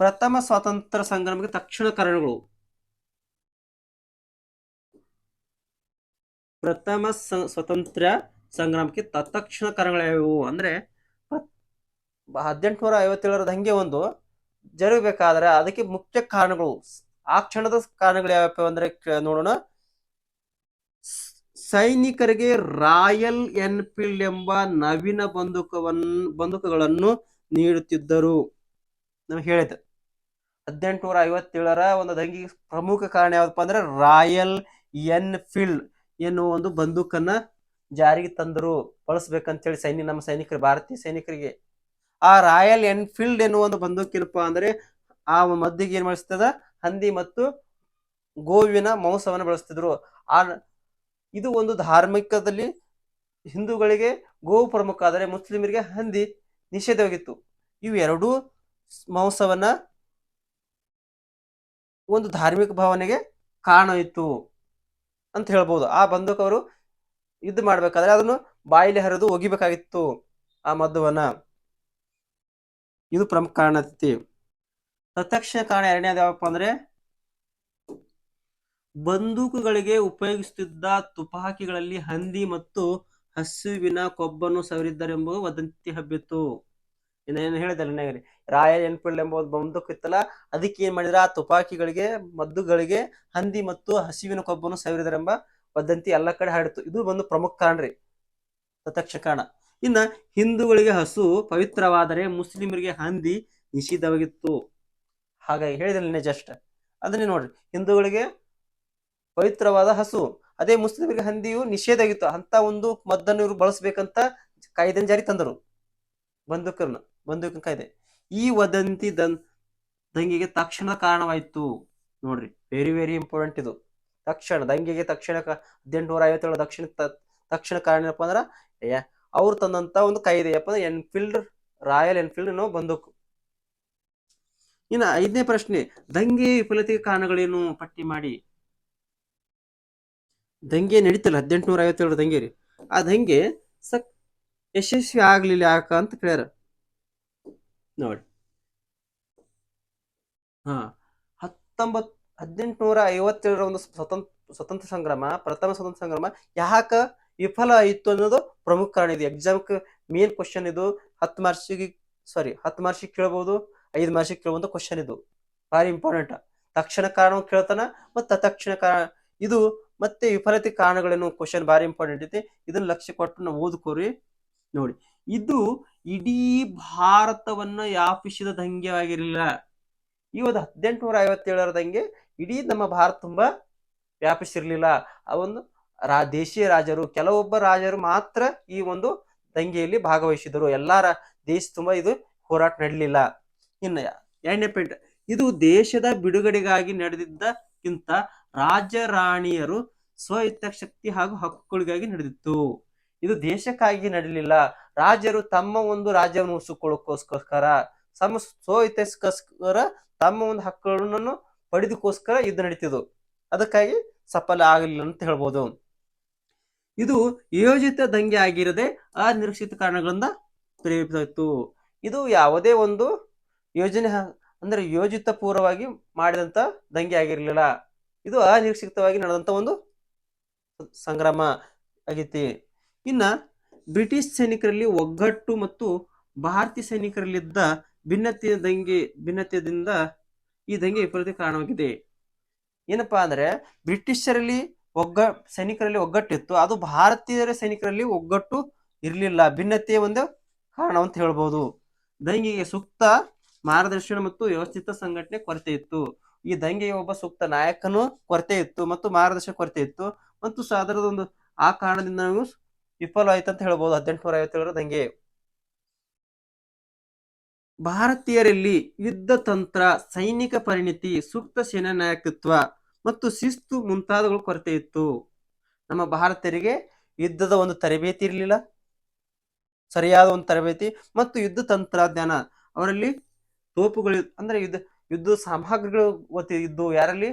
ಪ್ರಥಮ ಸ್ವಾತಂತ್ರ್ಯ ಸಂಗ್ರಾಮಕ್ಕೆ ತಕ್ಷಣ ಕಾರಣಗಳು. ಪ್ರಥಮ ಸ್ವತಂತ್ರ ಸಂಗ್ರಾಮಕ್ಕೆ ತತ್ಕ್ಷಣ ಕಾರಣಗಳು ಅಂದ್ರೆ ಹದಿನೆಂಟುನೂರ ಐವತ್ತೇಳರ ಹಂಗೆ ಒಂದು ಜರುಗಬೇಕಾದ್ರೆ ಅದಕ್ಕೆ ಮುಖ್ಯ ಕಾರಣಗಳು. ಆ ಕ್ಷಣದ ಕಾರಣಗಳು ಯಾವ್ಯಾವ ಅಂದ್ರೆ ನೋಡೋಣ. ಸೈನಿಕರಿಗೆ ರಾಯಲ್ ಎನ್ಫೀಲ್ಡ್ ಎಂಬ ನವೀನ ಬಂದೂಕವನ್ನು ಬಂದೂಕಗಳನ್ನು ನೀಡುತ್ತಿದ್ದರು. ನಾವು ಹೇಳಿದೆ ಹದಿನೆಂಟುನೂರ ಐವತ್ತೇಳರ ಒಂದು ದಂಗಿಗೆ ಪ್ರಮುಖ ಕಾರಣ ಯಾವ್ದಪ್ಪ ಅಂದ್ರೆ ರಾಯಲ್ ಎನ್ಫೀಲ್ಡ್. ಎನ್ನುವ ಒಂದು ಬಂದೂಕನ್ನ ಜಾರಿಗೆ ತಂದರು. ಬಳಸ್ಬೇಕಂತೇಳಿ ಸೈನ್ಯ ನಮ್ಮ ಸೈನಿಕರು, ಭಾರತೀಯ ಸೈನಿಕರಿಗೆ. ಆ ರಾಯಲ್ ಎನ್ಫೀಲ್ಡ್ ಎನ್ನುವ ಒಂದು ಬಂದೂಕ ಏನಪ್ಪ ಅಂದ್ರೆ, ಆ ಮದ್ದಿಗೆ ಏನ್ ಬಳಸ್ತದ ಹಂದಿ ಮತ್ತು ಗೋವಿನ ಮಾಂಸವನ್ನು ಬಳಸ್ತಿದ್ರು. ಆ ಇದು ಒಂದು ಧಾರ್ಮಿಕದಲ್ಲಿ ಹಿಂದೂಗಳಿಗೆ ಗೋವು ಪ್ರಮುಖ ಆದರೆ ಮುಸ್ಲಿಮರಿಗೆ ಹಂದಿ ನಿಷೇಧವಾಗಿತ್ತು. ಇವು ಎರಡೂ ಮಾಂಸವನ್ನ ಒಂದು ಧಾರ್ಮಿಕ ಭಾವನೆಗೆ ಕಾರಣ ಅಂತ ಹೇಳ್ಬೋದು. ಆ ಬಂದೂಕವರು ಯುದ್ಧ ಮಾಡ್ಬೇಕಾದ್ರೆ ಅದನ್ನು ಬಾಯಿಲಿ ಹರಿದು ಒಗಿಬೇಕಾಗಿತ್ತು ಆ ಮದ್ದುವನ್ನ. ಇದು ಪ್ರಮುಖ ಕಾರಣ ಐತಿ ಪ್ರತ್ಯಕ್ಷ ಕಾರಣ ಎರಡನೇದು ಯಾವಪ್ಪ ಅಂದ್ರೆ ಬಂದೂಕುಗಳಿಗೆ ಉಪಯೋಗಿಸುತ್ತಿದ್ದ ತುಪಾಕಿಗಳಲ್ಲಿ ಹಂದಿ ಮತ್ತು ಹಸುವಿನ ಕೊಬ್ಬನ್ನು ಸವರಿದ್ದಾರೆಂಬುದು ವದಂತಿ ಹಬ್ಬಿತ್ತು. ಇನ್ನೇನು ಹೇಳಿದಲ್ಲ ನೆಗರಿ? ರಾಯಲ್ ಎನ್ಫೀಲ್ಡ್ ಎಂಬುದು ಬಂದೂಕು ಇತ್ತಲ್ಲ ಅದಕ್ಕೆ ಏನ್ ಮಾಡಿದ್ರ, ಆ ತುಪಾಕಿಗಳಿಗೆ, ಮದ್ದುಗಳಿಗೆ ಹಂದಿ ಮತ್ತು ಹಸಿವಿನ ಕೊಬ್ಬನ್ನು ಸವರಿದರೆಂಬ ಪದ್ಧತಿ ಎಲ್ಲ ಕಡೆ ಹಾಡಿತು ಇದು ಒಂದು ಪ್ರಮುಖ ಕಾರಣ ರೀ. ಪ್ರತ್ಯಕ್ಷ ಕಾರಣ. ಇನ್ನ ಹಿಂದೂಗಳಿಗೆ ಹಸು ಪವಿತ್ರವಾದರೆ ಮುಸ್ಲಿಮರಿಗೆ ಹಂದಿ ನಿಷಿದ್ಧವಾಗಿತ್ತು. ಹಾಗಾಗಿ ಹೇಳಿದ್ರೆ ಜಸ್ಟ್ ಅದನ್ನೇ ನೋಡ್ರಿ. ಹಿಂದೂಗಳಿಗೆ ಪವಿತ್ರವಾದ ಹಸು, ಅದೇ ಮುಸ್ಲಿಮರಿಗೆ ಹಂದಿಯು ನಿಷೇಧ ಆಗಿತ್ತು ಅಂತ ಒಂದು ಮದ್ದನ್ನು ಇವರು ಬಳಸ್ಬೇಕಂತ ಕಾಯ್ದೆ ಜಾರಿ ತಂದರು. ಬಂದೂಕರನ್ನ. ಬಂದೂಕಿನ ಕಾಯ್ದೆ. ಈ ವದಂತಿ ದನ್, ದಂಗೆಗೆ ತಕ್ಷಣ ಕಾರಣವಾಯಿತು. ನೋಡ್ರಿ ವೆರಿ ವೆರಿ ಇಂಪಾರ್ಟೆಂಟ್ ಇದು. ತಕ್ಷಣ, ದಂಗೆಗೆ ತಕ್ಷಣ ಹದಿನೆಂಟುನೂರ ಐವತ್ತೇಳು ದಕ್ಷಿಣ ತಕ್ಷಣ ಕಾರಣ ಏನಪ್ಪ ಅಂದ್ರ ಅವ್ರು ತಂದಂತ ಒಂದು ಕಾಯ್ದೆ ಏನಪ್ಪ ಅಂದ್ರೆ ಎನ್ಫೀಲ್ಡ್ ರಾಯಲ್ ಎನ್ಫೀಲ್ಡ್ ಅನ್ನೋ ಬಂದೂಕು. ಇನ್ನು ಐದನೇ ಪ್ರಶ್ನೆ, ದಂಗೆ ವಿಫಲತೆಗೆ ಕಾರಣಗಳೇನು ಪಟ್ಟಿ ಮಾಡಿ? ದಂಗೆ ನಡೀತಲ್ಲ ಹದಿನೆಂಟುನೂರ ಐವತ್ತೇಳು ದಂಗೆ ರೀ. ಆ ದಂಗೆ ಸಕ್, ಯಶಸ್ವಿ ಆಗ್ಲಿಲ್ಲ ಯಾಕ ಅಂತ ಕೇಳ್ಯಾರ. ನೋಡಿ. ಹಾ, ಹತ್ತೊಂಬತ್, ಹದಿನೆಂಟುನೂರ ಐವತ್ತೇಳರ ಒಂದು ಸ್ವತಂತ್ರ ಸ್ವತಂತ್ರ ಸಂಗ್ರಾಮ, ಪ್ರಥಮ ಸ್ವತಂತ್ರ ಸಂಗ್ರಾಮ, ಯಾಕ ವಿಫಲ ಆಯಿತು ಅನ್ನೋದು ಪ್ರಮುಖ ಕಾರಣ ಇದೆ. ಎಕ್ಸಾಮ್ಕ್ ಮೇನ್ ಕ್ವಶನ್ ಇದು. ಹತ್ತು ಮಾರ್ಕ್ಸಿಗೆ ಸಾರಿ ಹತ್ತು ಮಾರ್ಕ್ಸಿಗೆ ಕೇಳ್ಬೋದು, ಐದು ಮಾರ್ಕ್ಸಿಗೆ ಕೇಳುವಂತ ಕ್ವಶನ್ ಇದು. ಭಾರಿ ಇಂಪಾರ್ಟೆಂಟ್ ತಕ್ಷಣ ಕಾರಣ ಕೇಳ್ತಾನ ಮತ್ತೆ ತಕ್ಷಣ ಕಾರಣ ಇದು ಮತ್ತೆ ವಿಫಲತೆ ಕಾರಣಗಳೇನು ಕ್ವಶನ್ ಭಾರಿ ಇಂಪಾರ್ಟೆಂಟ್ ಐತಿ. ಇದನ್ನ ಲಕ್ಷ್ಯ ಕೊಟ್ಟು ನಾವು ಓದ್ಕೋರಿ. ನೋಡಿ, ಇದು ಇಡೀ ಭಾರತವನ್ನ ಯಾಪಿಸಿದ ದಂಗೆ ಆಗಿರಲಿಲ್ಲ. ಈ ಒಂದು ಹದಿನೆಂಟುನೂರ ಐವತ್ತೇಳರ ದಂಗೆ ಇಡೀ ನಮ್ಮ ಭಾರತ ತುಂಬಾ ವ್ಯಾಪಿಸಿರ್ಲಿಲ್ಲ. ಆ ಒಂದು ರಾ, ದೇಶೀಯ ರಾಜರು, ಕೆಲವೊಬ್ಬ ರಾಜರು ಮಾತ್ರ ಈ ಒಂದು ದಂಗೆಯಲ್ಲಿ ಭಾಗವಹಿಸಿದರು ಎಲ್ಲಾರ ದೇಶ ತುಂಬಾ ಇದು ಹೋರಾಟ ನಡೆಯಲಿಲ್ಲ ಇನ್ನ ಎರಡನೇ ಪಾಯಿಂಟ್ ಇದು ದೇಶದ ಬಿಡುಗಡೆಗಾಗಿ ನಡೆದಿದ್ದಕ್ಕಿಂತ ರಾಜ ರಾಣಿಯರು ಸ್ವಹಿತ ಶಕ್ತಿ ಹಾಗೂ ಹಕ್ಕುಗಳಿಗಾಗಿ ನಡೆದಿತ್ತು. ಇದು ದೇಶಕ್ಕಾಗಿ ನಡೆಯಲಿಲ್ಲ ರಾಜರು ತಮ್ಮ ಒಂದು ರಾಜ್ಯವನ್ನು ಉಳಿಸಿಕೊಳ್ಳೋಕ್ಕೋಸ್ಕರ ತಮ್ಮ ಸೋಹಿತಸ್ಕೋಸ್ಕರ ತಮ್ಮ ಒಂದು ಹಕ್ಕುಗಳನ್ನು ಪಡೆದಕ್ಕೋಸ್ಕರ ಯುದ್ಧ ನಡೀತಿದ್ದು ಅದಕ್ಕಾಗಿ ಸಫಲ ಆಗಲಿಲ್ಲ ಅಂತ ಹೇಳ್ಬೋದು. ಇದು ಯೋಜಿತ ದಂಗೆ ಆಗಿರದೆ ಅನಿರೀಕ್ಷಿತ ಕಾರಣಗಳಿಂದ ಪ್ರೇರಿತು ಇದು ಯಾವುದೇ ಒಂದು ಯೋಜನೆ ಅಂದ್ರೆ ಯೋಜಿತ ಪೂರ್ವವಾಗಿ ಮಾಡಿದಂತ ದಂಗೆ ಆಗಿರಲಿಲ್ಲ. ಇದು ಅನಿರೀಕ್ಷಿತವಾಗಿ ನಡೆದಂತ ಒಂದು ಸಂಗ್ರಾಮ ಆಗೈತಿ. ಇನ್ನ ಬ್ರಿಟಿಷ್ ಸೈನಿಕರಲ್ಲಿ ಒಗ್ಗಟ್ಟು ಮತ್ತು ಭಾರತೀಯ ಸೈನಿಕರಲ್ಲಿದ್ದ ಭಿನ್ನತೆಯ ದಂಗೆ, ಭಿನ್ನತೆಯಿಂದ ಈ ದಂಗೆ ವಿಪರೀತ ಕಾರಣವಾಗಿದೆ. ಏನಪ್ಪಾ ಅಂದ್ರೆ ಬ್ರಿಟಿಷರಲ್ಲಿ ಒಗ್ಗ, ಸೈನಿಕರಲ್ಲಿ ಒಗ್ಗಟ್ಟಿತ್ತು. ಅದು ಭಾರತೀಯರ ಸೈನಿಕರಲ್ಲಿ ಒಗ್ಗಟ್ಟು ಇರಲಿಲ್ಲ. ಭಿನ್ನತೆಯ ಒಂದು ಕಾರಣ ಅಂತ ಹೇಳ್ಬೋದು. ದಂಗೆಗೆ ಸೂಕ್ತ ಮಾರ್ಗದರ್ಶನ ಮತ್ತು ವ್ಯವಸ್ಥಿತ ಸಂಘಟನೆ ಕೊರತೆ ಇತ್ತು. ಈ ದಂಗೆಗೆ ಒಬ್ಬ ಸೂಕ್ತ ನಾಯಕನು ಕೊರತೆ ಇತ್ತು ಮತ್ತು ಮಾರ್ಗದರ್ಶನ ಕೊರತೆ ಇತ್ತು. ಮತ್ತು ಸ ಅದರದ ಒಂದು ಆ ಕಾರಣದಿಂದ ನಾವು ವಿಫಲವಾಯಿತು ಅಂತ ಹೇಳ್ಬೋದು. ಹದಿನೆಂಟುನೂರ ಐವತ್ತೇಳರ ದಂಗೆ ಭಾರತೀಯರಲ್ಲಿ ಯುದ್ಧ ತಂತ್ರ, ಸೈನಿಕ ಪರಿಣಿತಿ, ಸೂಕ್ತ ಸೇನಾ ನಾಯಕತ್ವ ಮತ್ತು ಶಿಸ್ತು ಮುಂತಾದವುಗಳ ಕೊರತೆ ಇತ್ತು. ನಮ್ಮ ಭಾರತೀಯರಿಗೆ ಯುದ್ಧದ ಒಂದು ತರಬೇತಿ ಇರಲಿಲ್ಲ. ಸರಿಯಾದ ಒಂದು ತರಬೇತಿ ಮತ್ತು ಯುದ್ಧ ತಂತ್ರಜ್ಞಾನ ಅವರಲ್ಲಿ ತೋಪುಗಳು ಅಂದ್ರೆ ಯುದ್ಧ ಯುದ್ಧ ಸಾಮಗ್ರಿಗಳು ಇದ್ದು ಯಾರಲ್ಲಿ?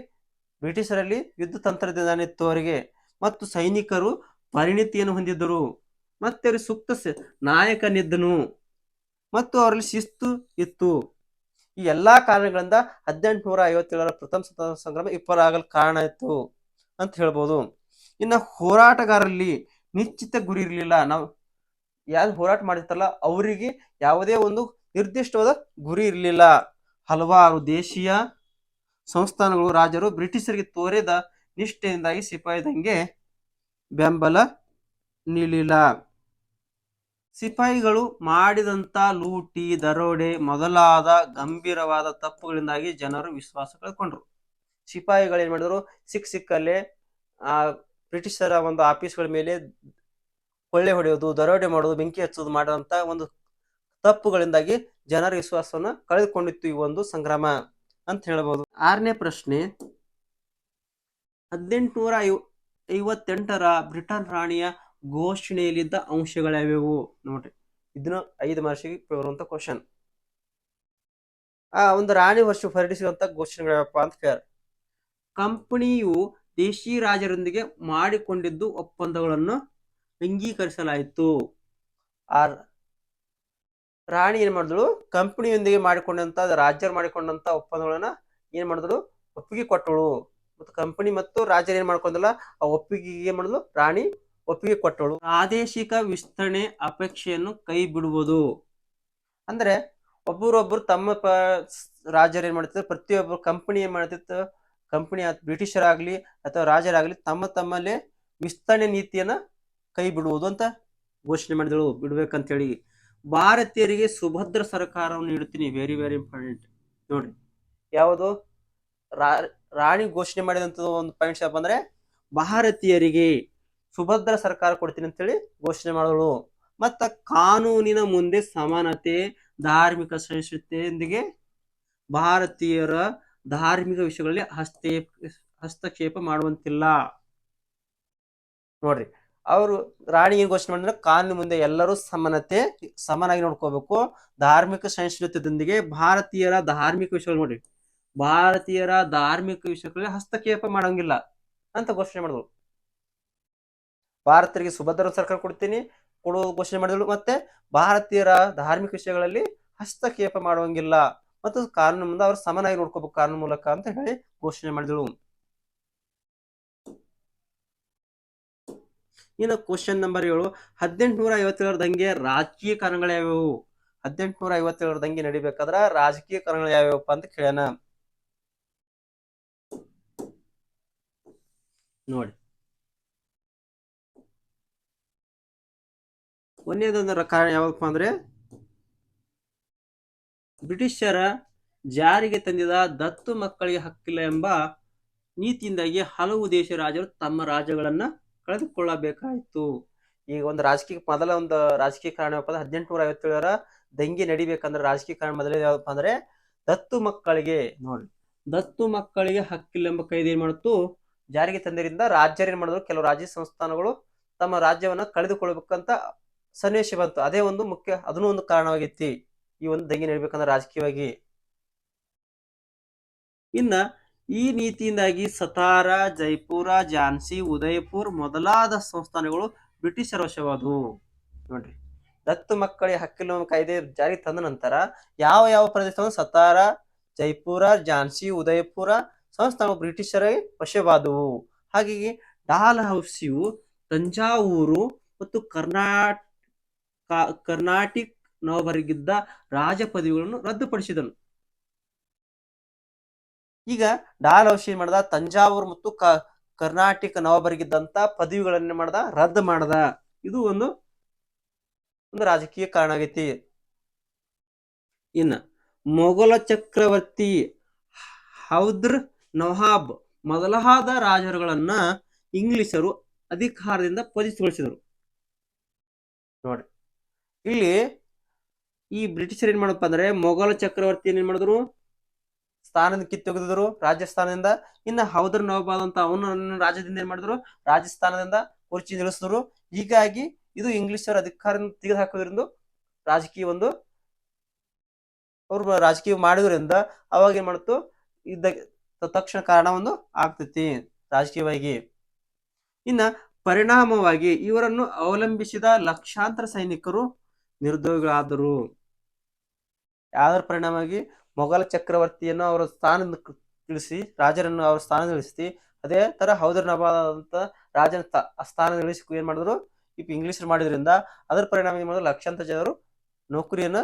ಬ್ರಿಟಿಷರಲ್ಲಿ ಯುದ್ಧ ತಂತ್ರಜ್ಞಾನ ಇತ್ತು ಅವರಿಗೆ. ಮತ್ತು ಸೈನಿಕರು ಪರಿಣಿತಿಯನ್ನು ಹೊಂದಿದ್ದರು. ಮತ್ತೆ ಅವ್ರಿಗೆ ಸೂಕ್ತ ನಾಯಕನಿದ್ದನು. ಮತ್ತು ಅವರಲ್ಲಿ ಶಿಸ್ತು ಇತ್ತು. ಈ ಎಲ್ಲಾ ಕಾರಣಗಳಿಂದ ಹದಿನೆಂಟುನೂರ ಐವತ್ತೇಳರ ಪ್ರಥಮ ಸ್ವತಂತ್ರ ಸಂಗ್ರಾಮ ಆಗಲು ಕಾರಣ ಇತ್ತು ಅಂತ ಹೇಳ್ಬೋದು. ಇನ್ನು ಹೋರಾಟಗಾರರಲ್ಲಿ ನಿಶ್ಚಿತ ಗುರಿ ಇರಲಿಲ್ಲ. ನಾವು ಯಾರು ಹೋರಾಟ ಮಾಡಿರ್ತಾರಲ್ಲ, ಅವರಿಗೆ ಯಾವುದೇ ಒಂದು ನಿರ್ದಿಷ್ಟವಾದ ಗುರಿ ಇರಲಿಲ್ಲ. ಹಲವಾರು ದೇಶೀಯ ಸಂಸ್ಥಾನಗಳು ರಾಜರು ಬ್ರಿಟಿಷರಿಗೆ ತೋರಿದ ನಿಷ್ಠೆಯಿಂದಾಗಿ ಸಿಪಾಯಿ ದಂಗೆ ಬೆಂಬಲ ನೀಡಲಿಲ್ಲ ಸಿಪಾಯಿಗಳು ಮಾಡಿದಂತ ಲೂಟಿ, ದರೋಡೆ ಮೊದಲಾದ ಗಂಭೀರವಾದ ತಪ್ಪುಗಳಿಂದಾಗಿ ಜನರು ವಿಶ್ವಾಸ ಕಳ್ಕೊಂಡ್ರು ಸಿಪಾಯಿಗಳು ಏನ್ ಮಾಡಿದ್ರು? ಸಿಕ್ಕ ಸಿಕ್ಕಲ್ಲೇ, ಆ, ಬ್ರಿಟಿಷರ ಒಂದು ಆಫೀಸ್ಗಳ ಮೇಲೆ ಕೊಳ್ಳೆ ಹೊಡೆಯೋದು, ದರೋಡೆ ಮಾಡೋದು, ಬೆಂಕಿ ಹಚ್ಚೋದು ಮಾಡಿದಂತ ಒಂದು ತಪ್ಪುಗಳಿಂದಾಗಿ ಜನರ ವಿಶ್ವಾಸವನ್ನ ಕಳೆದುಕೊಂಡಿತ್ತು ಈ ಒಂದು ಸಂಗ್ರಾಮ ಅಂತ ಹೇಳ್ಬೋದು. ಆರನೇ ಪ್ರಶ್ನೆ, ಹದಿನೆಂಟುನೂರ ಐವ ಐವತ್ತೆಂಟರ ಬ್ರಿಟನ್ ರಾಣಿಯ ಘೋಷಣೆಯಲ್ಲಿದ್ದ ಅಂಶಗಳ್ಯಾವ್ಯಾವು ನೋಡ್ರಿ. ಇದನ್ನ ಐದು ಮಾರ್ಷಿಗೆ ಬರುವಂತ ಕ್ವಶನ್ ಆ, ಒಂದು ರಾಣಿ ವರ್ಷ ಹೊರಡಿಸಿರುವಂತ ಘೋಷಣೆಗಳಪ್ಪ ಅಂತ ಕೇಳ ಕಂಪನಿಯು ದೇಶಿ ರಾಜರೊಂದಿಗೆ ಮಾಡಿಕೊಂಡಿದ್ದು ಒಪ್ಪಂದಗಳನ್ನು ಅಂಗೀಕರಿಸಲಾಯಿತು. ಆ ರಾಣಿ ಏನ್ ಮಾಡಿದಳು? ಕಂಪನಿಯೊಂದಿಗೆ ಮಾಡಿಕೊಂಡಂತ, ರಾಜ್ಯರು ಮಾಡಿಕೊಂಡಂತ ಒಪ್ಪಂದಗಳನ್ನ ಏನ್ ಮಾಡಿದಳು? ಒಪ್ಪಿಗೆ ಕೊಟ್ಟಳು. ಮತ್ತು ಕಂಪನಿ ಮತ್ತು ರಾಜರು ಏನ್ ಮಾಡ್ಕೊಂಡಲ್ಲ ಆ ಒಪ್ಪಿಗೆಗೆ ಮಾಡಲು ರಾಣಿ ಒಪ್ಪಿಗೆ ಕೊಟ್ಟಳು ಪ್ರಾದೇಶಿಕ ವಿಸ್ತರಣೆ ಅಪೇಕ್ಷೆಯನ್ನು ಕೈ ಬಿಡುವುದು. ಅಂದ್ರೆ ಒಬ್ಬರೊಬ್ಬರು ತಮ್ಮ ಪ ರಾಜರು ಏನ್ ಮಾಡ್ತಿದ್ರು? ಪ್ರತಿಯೊಬ್ಬರು ಕಂಪನಿ ಏನ್ ಮಾಡ್ತಿತ್ತು? ಕಂಪನಿ ಬ್ರಿಟಿಷರಾಗ್ಲಿ ಅಥವಾ ರಾಜರಾಗ್ಲಿ ತಮ್ಮ ತಮ್ಮಲ್ಲೇ ವಿಸ್ತರಣೆ ನೀತಿಯನ್ನ ಕೈ ಬಿಡುವುದು ಅಂತ ಘೋಷಣೆ ಮಾಡಿದಳು. ಬಿಡ್ಬೇಕಂತೇಳಿ. ಭಾರತೀಯರಿಗೆ ಸುಭದ್ರ ಸರ್ಕಾರವನ್ನು ನೀಡುತ್ತೀನಿ. ವೆರಿ ವೆರಿ ಇಂಪಾರ್ಟೆಂಟ್ ನೋಡ್ರಿ. ಯಾವುದು? ರಾ- ರಾಣಿ ಘೋಷಣೆ ಮಾಡಿದಂತ ಒಂದು ಪಾಯಿಂಟ್ಸ್ ಏನಪ್ಪ ಅಂದ್ರೆ, ಭಾರತೀಯರಿಗೆ ಸುಭದ್ರ ಸರ್ಕಾರ ಕೊಡ್ತೀನಿ ಅಂತೇಳಿ ಘೋಷಣೆ ಮಾಡಿದಳು ಮತ್ತ ಕಾನೂನಿನ ಮುಂದೆ ಸಮಾನತೆ, ಧಾರ್ಮಿಕ ಸಹಿಷ್ಣುತೆಯೊಂದಿಗೆ ಭಾರತೀಯರ ಧಾರ್ಮಿಕ ವಿಷಯಗಳಲ್ಲಿ ಹಸ್ತೇ, ಹಸ್ತಕ್ಷೇಪ ಮಾಡುವಂತಿಲ್ಲ. ನೋಡ್ರಿ, ಅವರು ರಾಣಿ ಏನ್ ಘೋಷಣೆ ಮಾಡಿದ್ರೆ? ಕಾನೂನು ಮುಂದೆ ಎಲ್ಲರೂ ಸಮಾನತೆ ಸಮನಾಗಿ ನೋಡ್ಕೋಬೇಕು. ಧಾರ್ಮಿಕ ಸಹಿಷ್ಣುತೆಯೊಂದಿಗೆ ಭಾರತೀಯರ ಧಾರ್ಮಿಕ ವಿಷಯಗಳು ನೋಡ್ರಿ. ಭಾರತೀಯರ ಧಾರ್ಮಿಕ ವಿಷಯಗಳಲ್ಲಿ ಹಸ್ತಕ್ಷೇಪ ಮಾಡಂಗಿಲ್ಲ ಅಂತ ಘೋಷಣೆ ಮಾಡಿದ್ರು. ಭಾರತೀಯರಿಗೆ ಸುಭದ್ರ ಸರ್ಕಾರ ಕೊಡ್ತೀನಿ ಕೊಡುವ ಘೋಷಣೆ ಮಾಡಿದ್ರು. ಮತ್ತೆ ಭಾರತೀಯರ ಧಾರ್ಮಿಕ ವಿಷಯಗಳಲ್ಲಿ ಹಸ್ತಕ್ಷೇಪ ಮಾಡುವಂಗಿಲ್ಲ ಮತ್ತು ಕಾನೂನು ಮುಂದೆ ಅವರು ಸಮನಾಗಿ ನೋಡ್ಕೋಬೇಕು ಕಾನೂನು ಮೂಲಕ ಅಂತ ಹೇಳಿ ಘೋಷಣೆ ಮಾಡಿದಳು ಇನ್ನು ಕ್ವಶನ್ ನಂಬರ್ ಏಳು. ಹದಿನೆಂಟುನೂರ ಐವತ್ತೇಳರ ದಂಗೆ ರಾಜಕೀಯ ಕಾರಣಗಳು ಯಾವ್ಯಾವು? ಹದಿನೆಂಟುನೂರ ಐವತ್ತೇಳರ ದಂಗೆ ನಡಿಬೇಕಾದ್ರ ರಾಜಕೀಯ ಕಾರಣಗಳು ಯಾವ್ಯಾವಪ್ಪ ಅಂತ ಕೇಳ್ಯಾನ ನೋಡಿ. ಒಂದೇದೊಂದರ ಕಾರಣ ಯಾವಪ್ಪ ಅಂದ್ರೆ, ಬ್ರಿಟಿಷರ ಜಾರಿಗೆ ತಂದಿದ ದತ್ತು ಮಕ್ಕಳಿಗೆ ಹಕ್ಕಿಲ್ಲ ಎಂಬ ನೀತಿಯಿಂದಾಗಿ ಹಲವು ದೇಶ ರಾಜರು ತಮ್ಮ ರಾಜ್ಯಗಳನ್ನ ಕಳೆದುಕೊಳ್ಳಬೇಕಾಯಿತು. ಈಗ ಒಂದು ರಾಜಕೀಯ, ಮೊದಲ ಒಂದು ರಾಜಕೀಯ ಕಾರಣ ಏನಪ್ಪ ಅಂದ್ರೆ, ಹದಿನೆಂಟುನೂರ ಐವತ್ತೇಳರ ದಂಗೆ ನಡಿಬೇಕಂದ್ರೆ ರಾಜಕೀಯ ಕಾರಣ ಮೊದಲೇ ಯಾವಪ್ಪ ಅಂದ್ರೆ, ದತ್ತು ಮಕ್ಕಳಿಗೆ, ನೋಡಿ, ದತ್ತು ಮಕ್ಕಳಿಗೆ ಹಕ್ಕಿಲ್ಲ ಎಂಬ ಕೈದೇನ್ ಏನ್ ಮಾಡಿತು? ಜಾರಿಗೆ ತಂದಿರಿಂದ ರಾಜ್ಯರು ಏನ್ ಮಾಡಿದ್ರು? ಕೆಲವು ರಾಜ್ಯ ಸಂಸ್ಥಾನಗಳು ತಮ್ಮ ರಾಜ್ಯವನ್ನ ಕಳೆದುಕೊಳ್ಬೇಕಂತ ಸನ್ನಿವೇಶ ಬಂತು. ಅದೇ ಒಂದು ಮುಖ್ಯ, ಅದನ್ನು ಒಂದು ಕಾರಣವಾಗೈತಿ ಈ ಒಂದು ದಂಗೆ ನಡಿಬೇಕಂದ್ರೆ ರಾಜಕೀಯವಾಗಿ. ಇನ್ನ ಈ ನೀತಿಯಿಂದಾಗಿ ಸತಾರ, ಜೈಪುರ, ಝಾನ್ಸಿ, ಉದಯಪುರ್ ಮೊದಲಾದ ಸಂಸ್ಥಾನಗಳು ಬ್ರಿಟಿಷರ ವಶವಾದವು. ನೋಡ್ರಿ. ದತ್ತು ಮಕ್ಕಳಿಗೆ ಹಕ್ಕಿನ ಕಾಯ್ದೆ ಜಾರಿಗೆ ತಂದ ನಂತರ ಯಾವ ಯಾವ ಪ್ರದೇಶವನ್ನು ಸತಾರ, ಜೈಪುರ, ಝಾನ್ಸಿ, ಉದಯಪುರ ಸಂಸ್ಥಾನಗಳು ಬ್ರಿಟಿಷರ ವಶವಾದವು. ಹಾಗಾಗಿ ಡಾಲ್ ಹೌಸಿಯು ತಂಜಾವೂರು ಮತ್ತು ಕರ್ನಾಟ ಕರ್ನಾಟಿಕ್ ನವಬರಿಗಿದ್ದ ರಾಜ ಪದವಿಗಳನ್ನು ರದ್ದುಪಡಿಸಿದನು. ಈಗ ಡಾಲ್ ಹೌಸಿ ಏನ್ ಮಾಡ್ದ? ತಂಜಾವೂರು ಮತ್ತು ಕ, ಕರ್ನಾಟಕ ನವಬರಿಗಿದ್ದಂತ ಪದವಿಗಳನ್ನ ಮಾಡ್ದ? ರದ್ದು ಮಾಡ್ದ. ಇದು ಒಂದು ಒಂದು ರಾಜಕೀಯ ಕಾರಣ ಆಗೈತಿ. ಇನ್ನ ಮೊಘಲ ಚಕ್ರವರ್ತಿ ಹೌದ್ರ್ ನವಾಬ್ ಮೊದಲಾದ ರಾಜರುಗಳನ್ನ ಇಂಗ್ಲಿಷರು ಅಧಿಕಾರದಿಂದ ಪದಿಸಿಗೊಳಿಸಿದರು ನೋಡ್ರಿ. ಇಲ್ಲಿ ಈ ಬ್ರಿಟಿಷರು ಏನ್ ಮಾಡಪ್ಪ ಅಂದ್ರೆ ಮೊಘಲ್ ಚಕ್ರವರ್ತಿ ಏನ್ ಮಾಡಿದ್ರು? ಸ್ಥಾನದಿಂದ ಕಿತ್ತೊಗೆದಿದ್ರು, ರಾಜಸ್ಥಾನದಿಂದ. ಇನ್ನ ಹೌದರ್ ನವಾಬ್ ಆದಂತ ಅವನು ರಾಜ್ಯದಿಂದ ಏನ್ ಮಾಡಿದ್ರು? ರಾಜಸ್ಥಾನದಿಂದ ಕುರ್ಚಿ ನಿಲ್ಲಿಸಿದ್ರು. ಹೀಗಾಗಿ ಇದು ಇಂಗ್ಲಿಷರ ಅಧಿಕಾರದಿಂದ ತೆಗೆದು ಹಾಕೋದ್ರಿಂದ ರಾಜಕೀಯ ಒಂದು, ಅವ್ರು ರಾಜಕೀಯ ಮಾಡಿದ್ರಿಂದ ಅವಾಗ ಏನ್ ಮಾಡ್ತು? ಇದ್ದ ತಕ್ಷಣ ಕಾರಣ ಒಂದು ಆಗ್ತೈತಿ. ರಾಜಕೀಯವಾಗಿ. ಇನ್ನ ಪರಿಣಾಮವಾಗಿ ಇವರನ್ನು ಅವಲಂಬಿಸಿದ ಲಕ್ಷಾಂತರ ಸೈನಿಕರು ನಿರುದ್ಯೋಗಿಗಳಾದರು ಯಾವ್ದ್ರ ಪರಿಣಾಮವಾಗಿ? ಮೊಘಲ ಚಕ್ರವರ್ತಿಯನ್ನು ಅವರ ಸ್ಥಾನ ಇಳಿಸಿ, ರಾಜರನ್ನು ಅವರ ಸ್ಥಾನ ಇಳಿಸಿ, ಅದೇ ತರ ಹೌದರ್ ನಬಾದಂತ ಅಂತ ರಾಜನ ಸ್ಥಾನ ಇಳಿಸಿ ಏನ್ ಮಾಡಿದ್ರು? ಇಪ್ಪ ಇಂಗ್ಲಿಷ್ ಮಾಡಿದ್ರಿಂದ ಅದರ ಪರಿಣಾಮ ಏನ್ ಮಾಡಿದ್ರು? ಲಕ್ಷಾಂತರ ಜನರು ನೌಕರಿಯನ್ನ,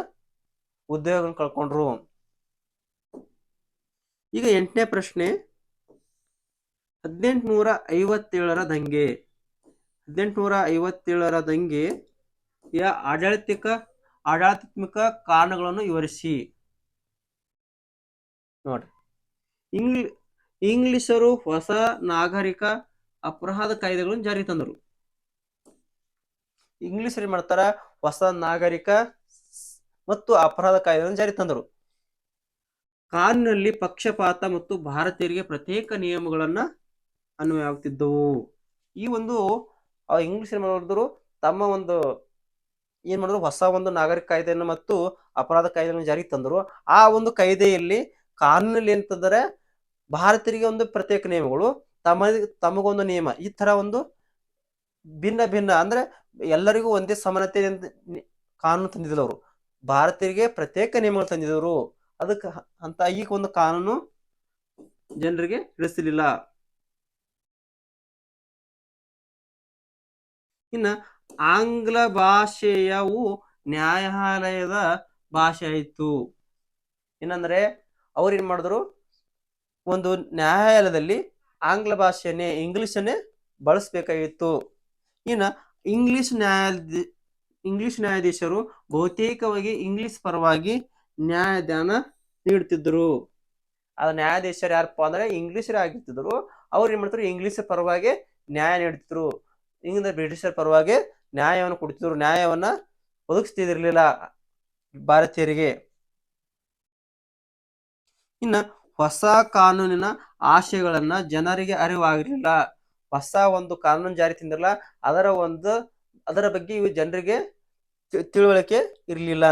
ಉದ್ಯೋಗವನ್ನು ಕಳ್ಕೊಂಡ್ರು. ಈಗ ಎಂಟನೇ ಪ್ರಶ್ನೆ. ಹದಿನೆಂಟುನೂರ ಐವತ್ತೇಳರ ದಂಗೆ. ಹದಿನೆಂಟುನೂರ ಐವತ್ತೇಳರ ದಂಗೆ ಯ ಆಡಳಿತಿಕ, ಆಡಳಿತಾತ್ಮಕ ಕಾರಣಗಳನ್ನು ವಿವರಿಸಿ. ನೋಡ್ರಿ. ಇಂಗ್ಲಿ, ಇಂಗ್ಲಿಷರು ಹೊಸ ನಾಗರಿಕ ಅಪರಾಧ ಕಾಯ್ದೆಗಳನ್ನು ಜಾರಿ ತಂದರು. ಇಂಗ್ಲಿಷರು ಏನ್ ಮಾಡ್ತಾರ? ಹೊಸ ನಾಗರಿಕ ಮತ್ತು ಅಪರಾಧ ಕಾಯ್ದೆಗಳನ್ನು ಜಾರಿ ತಂದರು. ಕಾನೂನಲ್ಲಿ ಪಕ್ಷಪಾತ ಮತ್ತು ಭಾರತೀಯರಿಗೆ ಪ್ರತ್ಯೇಕ ನಿಯಮಗಳನ್ನು ಅನ್ವಯ ಆಗ್ತಿದ್ದವು ಈ ಒಂದು ಇಂಗ್ಲಿಷ್ ಮಾಡಿದ್ರು ತಮ್ಮ ಒಂದು, ಏನ್ ಮಾಡಿದ್ರು? ಹೊಸ ಒಂದು ನಾಗರಿಕ ಕಾಯ್ದೆಯನ್ನು ಮತ್ತು ಅಪರಾಧ ಕಾಯ್ದೆಯನ್ನು ಜಾರಿಗೆ ತಂದರು. ಆ ಒಂದು ಕಾಯ್ದೆಯಲ್ಲಿ ಕಾನೂನಲ್ಲಿ ಏನಂತಂದ್ರೆ ಭಾರತೀಯರಿಗೆ ಒಂದು ಪ್ರತ್ಯೇಕ ನಿಯಮಗಳು ತಮ್ಮ ತಮಗೊಂದು ನಿಯಮ, ಈ ತರ ಒಂದು ಭಿನ್ನ ಭಿನ್ನ, ಅಂದ್ರೆ ಎಲ್ಲರಿಗೂ ಒಂದೇ ಸಮಾನತೆ ಕಾನೂನು ತಂದಿದ್ರು ಅವರು. ಭಾರತೀಯರಿಗೆ ಪ್ರತ್ಯೇಕ ನಿಯಮಗಳು ತಂದಿದ್ರು ಅದಕ್ಕೆ ಅಂತ ಈಗ ಒಂದು ಕಾನೂನು ಜನರಿಗೆ ತಿಳಿಸಲಿಲ್ಲ. ಇನ್ನ ಆಂಗ್ಲ ಭಾಷೆಯವು ನ್ಯಾಯಾಲಯದ ಭಾಷೆ ಆಯಿತು. ಏನಂದ್ರೆ ಅವ್ರು ಏನ್ ಮಾಡಿದ್ರು? ಒಂದು ನ್ಯಾಯಾಲಯದಲ್ಲಿ ಆಂಗ್ಲ ಭಾಷೆಯನ್ನೇ ಇಂಗ್ಲಿಷನ್ನೇ ಬಳಸಬೇಕಾಗಿತ್ತು. ಇನ್ನ ಇಂಗ್ಲಿಷ್ ನ್ಯಾಯಾಧೀ, ಇಂಗ್ಲಿಷ್ ನ್ಯಾಯಾಧೀಶರು ಬಹುತೇಕವಾಗಿ ಇಂಗ್ಲಿಷ್ ಪರವಾಗಿ ನ್ಯಾಯದಾನ ನೀಡ್ತಿದ್ರು ಆ ನ್ಯಾಯಾಧೀಶರು ಯಾರಪ್ಪ ಅಂದ್ರೆ ಇಂಗ್ಲಿಷರೇ ಆಗಿರ್ತಿದ್ರು ಅವ್ರು ಏನ್ ಮಾಡ್ತಾರೆ ಇಂಗ್ಲಿಷ್ ಪರವಾಗಿ ನ್ಯಾಯ ನೀಡ್ತಿದ್ರು ಇಂಗ್ಲಿಷ್ ಬ್ರಿಟಿಷರ ಪರವಾಗಿ ನ್ಯಾಯವನ್ನು ಕೊಡ್ತಿದ್ರು ನ್ಯಾಯವನ್ನ ಒದಗಿಸ್ತಿದಿರ್ಲಿಲ್ಲ ಭಾರತೀಯರಿಗೆ. ಇನ್ನ ಹೊಸ ಕಾನೂನಿನ ಆಶಯಗಳನ್ನ ಜನರಿಗೆ ಅರಿವಾಗಿರ್ಲಿಲ್ಲ. ಹೊಸ ಒಂದು ಕಾನೂನು ಜಾರಿ ತಿಂದಿರಲ್ಲ ಅದರ ಒಂದು, ಅದರ ಬಗ್ಗೆ ಇವು ಜನರಿಗೆ ತಿಳುವಳಿಕೆ ಇರಲಿಲ್ಲ.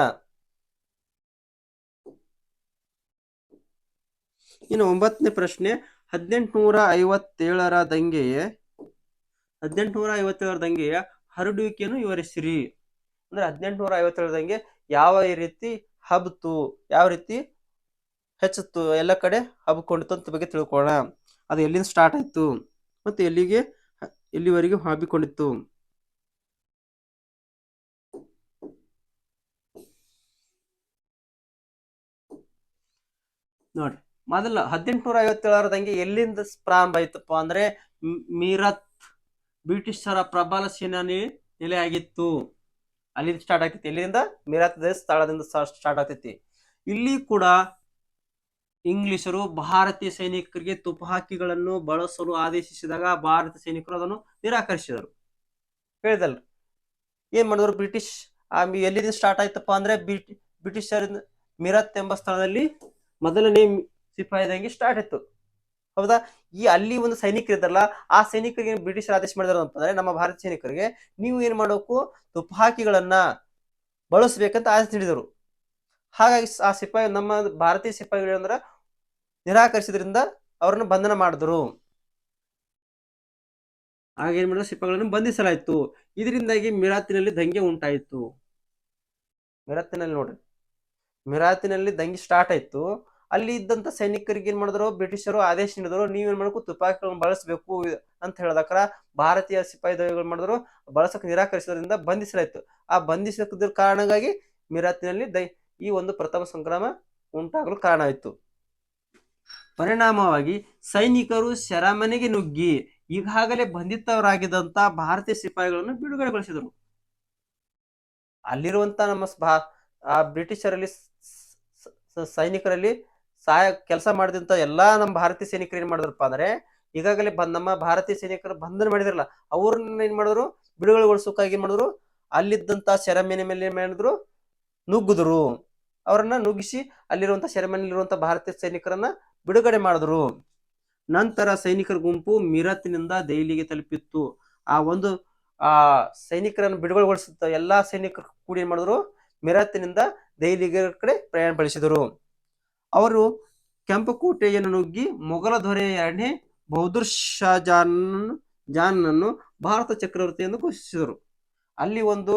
ಇನ್ನು ಒಂಬತ್ತನೇ ಪ್ರಶ್ನೆ ಹದಿನೆಂಟುನೂರ ಐವತ್ತೇಳರ ದಂಗೆಯೇ? ಹದಿನೆಂಟುನೂರ ಐವತ್ತೇಳರ ದಂಗೆಯ? ಹರಡುವಿಕೆಯನ್ನು ವಿವರಿಸಿರಿ. ಅಂದ್ರೆ ಹದಿನೆಂಟುನೂರ ಐವತ್ತೇಳರ ದಂಗೆ ಯಾವ ರೀತಿ ಹಬ್ತು, ಯಾವ ರೀತಿ ಹೆಚ್ಚಿತ್ತು, ಎಲ್ಲ ಕಡೆ ಹಬ್ಕೊಂಡಿತ್ತು ಅಂತ ಬಗ್ಗೆ ತಿಳ್ಕೊಳ್ಳೋಣ ಅದು ಎಲ್ಲಿಂದ ಸ್ಟಾರ್ಟ್ ಆಯ್ತು ಮತ್ತೆ ಎಲ್ಲಿಗೆ, ಎಲ್ಲಿವರೆಗೆ ಹಬ್ಬಿಕೊಂಡಿತ್ತು ನೋಡ್ರಿ. ಮೊದಲ ಹದಿನೆಂಟುನೂರ ಐವತ್ತೇಳರದಂಗೆ ಎಲ್ಲಿಂದ ಪ್ರಾರಂಭ ಆಯ್ತಪ್ಪ ಅಂದ್ರೆ ಮೀರತ್ ಬ್ರಿಟಿಷರ ಪ್ರಬಲ ಸೇನಾನಿ ನೆಲೆ ಆಗಿತ್ತು. ಅಲ್ಲಿಂದ ಸ್ಟಾರ್ಟ್ ಆಗ್ತೈತಿ ಎಲ್ಲಿಂದ? ಮೀರತ್ ಸ್ಥಳದಿಂದ ಸ್ಟಾರ್ಟ್ ಆಗ್ತೈತಿ ಇಲ್ಲಿ ಕೂಡ ಇಂಗ್ಲಿಷರು ಭಾರತೀಯ ಸೈನಿಕರಿಗೆ ತುಪಾಕಿಗಳನ್ನು ಬಳಸಲು ಆದೇಶಿಸಿದಾಗ ಭಾರತ ಸೈನಿಕರು ಅದನ್ನು ನಿರಾಕರಿಸಿದರು. ಹೇಳಿದಲ್ ಏನ್ ಮಾಡಿದ್ರು? ಬ್ರಿಟಿಷ್ ಆ ಎಲ್ಲಿಂದ ಸ್ಟಾರ್ಟ್ ಆಯ್ತಪ್ಪ ಅಂದ್ರೆ ಬ್ರಿಟಿಷರ್ ಮಿರತ್ ಎಂಬ ಸ್ಥಳದಲ್ಲಿ ಮೊದಲನೇ ಸಿಪಾಯಿದಂಗೆ ಸ್ಟಾರ್ಟ್ ಆಯ್ತು. ಹೌದಾ? ಈ ಅಲ್ಲಿ ಒಂದು ಸೈನಿಕರು ಇದ್ದಾರಲ್ಲ, ಆ ಸೈನಿಕರಿಗೆ ಬ್ರಿಟಿಷರು ಆದೇಶ ಮಾಡಿದ್ರು ಅಂತಂದ್ರೆ ನಮ್ಮ ಭಾರತ ಸೈನಿಕರಿಗೆ ನೀವು ಏನ್ ಮಾಡಬೇಕು? ತುಪಾಕಿಗಳನ್ನ ಬಳಸ್ಬೇಕಂತ ಆದೇಶ ನೀಡಿದರು. ಹಾಗಾಗಿ ಆ ಸಿಪಾಯಿ, ನಮ್ಮ ಭಾರತೀಯ ಸಿಪಾಯಿಗಳು ಅಂದ್ರ ನಿರಾಕರಿಸಿದ್ರಿಂದ ಅವ್ರನ್ನ ಬಂಧನ ಮಾಡಿದ್ರು. ಆಗ ಏನ್ ಮಾಡಿದ್ರು? ಸಿಪಾಯಿಗಳನ್ನು ಬಂಧಿಸಲಾಯಿತು. ಇದರಿಂದಾಗಿ ಮಿರಾತಿನಲ್ಲಿ ದಂಗೆ ಉಂಟಾಯಿತು. ಮಿರಾತಿನಲ್ಲಿ ನೋಡ್ರಿ. ಮಿರಾತಿನಲ್ಲಿ ದಂಗೆ ಸ್ಟಾರ್ಟ್ ಆಯ್ತು. ಅಲ್ಲಿ ಇದ್ದಂತ ಸೈನಿಕರಿಗೆ ಏನ್ ಮಾಡಿದ್ರು? ಬ್ರಿಟಿಷರು ಆದೇಶ ನೀಡಿದ್ರು. ನೀವೇನ್ ಮಾಡಬೇಕು? ತುಪಾಕಿಗಳನ್ನು ಬಳಸಬೇಕು ಅಂತ ಹೇಳಿದಕ್ರ ಭಾರತೀಯ ಸಿಪಾಯಿ ದಳಗಳು ಮಾಡಿದ್ರು? ಬಳಸಕ್ಕೆ ನಿರಾಕರಿಸೋದ್ರಿಂದ ಬಂಧಿಸಲಾಯಿತು. ಆ ಬಂಧಿಸಿದ ಕಾರಣಕ್ಕಾಗಿ ಮಿರಾತಿನಲ್ಲಿ ಈ ಒಂದು ಪ್ರಥಮ ಸಂಗ್ರಾಮ ಉಂಟಾಗಲು ಕಾರಣ ಆಯಿತು. ಪರಿಣಾಮವಾಗಿ ಸೈನಿಕರು ಶರಮನೆಗೆ ನುಗ್ಗಿ ಈಗಾಗಲೇ ಬಂಧಿತವರಾಗಿದ್ದಂತ ಭಾರತೀಯ ಸಿಪಾಯಿಗಳನ್ನು ಬಿಡುಗಡೆಗೊಳಿಸಿದರು. ಅಲ್ಲಿರುವಂತ ನಮ್ಮ ಆ ಬ್ರಿಟಿಷರಲ್ಲಿ ಸೈನಿಕರಲ್ಲಿ ಸಹಾಯ ಕೆಲಸ ಮಾಡಿದಂತ ಎಲ್ಲಾ ನಮ್ಮ ಭಾರತೀಯ ಸೈನಿಕರು ಏನ್ ಮಾಡಿದ್ರಪ್ಪ ಅಂದ್ರೆ, ಈಗಾಗಲೇ ಬಂದ್ ನಮ್ಮ ಭಾರತೀಯ ಸೈನಿಕರು ಬಂಧನ ಮಾಡಿದ್ರಲ್ಲ, ಅವ್ರನ್ನ ಏನ್ ಮಾಡಿದ್ರು? ಬಿಡುಗಡೆಗೊಳಿಸೋಕಾಗಿ ಏನ್ ಮಾಡಿದ್ರು? ಅಲ್ಲಿದ್ದಂತ ಸೆರೆಮನೆ ಮೇಲೆ ಏನ್ ಮಾಡಿದ್ರು? ನುಗ್ಗಿದ್ರು. ಅವರನ್ನ ನುಗ್ಗಿಸಿ ಅಲ್ಲಿರುವಂತ ಸೆರೆಮನೆಯಲ್ಲಿರುವಂತ ಭಾರತೀಯ ಸೈನಿಕರನ್ನ ಬಿಡುಗಡೆ ಮಾಡಿದ್ರು. ನಂತರ ಸೈನಿಕರ ಗುಂಪು ಮಿರತ್ನಿಂದ ದೆಹಲಿಗೆ ತಲುಪಿತ್ತು. ಆ ಒಂದು, ಆ ಸೈನಿಕರನ್ನು ಬಿಡುಗಡೆಗೊಳಿಸುತ್ತ ಎಲ್ಲಾ ಸೈನಿಕರು ಕೂಡಿ ಏನ್ ಮಾಡಿದ್ರು? ಮಿರತ್ನಿಂದ ದೆಹಲಿಗೆ ಕಡೆ ಪ್ರಯಾಣ ಬೆಳೆಸಿದರು ಅವರು ಕೆಂಪುಕೋಟೆಯನ್ನು ನುಗ್ಗಿ ಮೊಘಲ ದೊರೆ ಎರಡನೇ ಬಹದ್ದೂರ್ ಶಾ ಜಾನ್ ಜಾನ್ನನ್ನು ಭಾರತ ಚಕ್ರವರ್ತಿ ಎಂದು ಘೋಷಿಸಿದರು. ಅಲ್ಲಿ ಒಂದು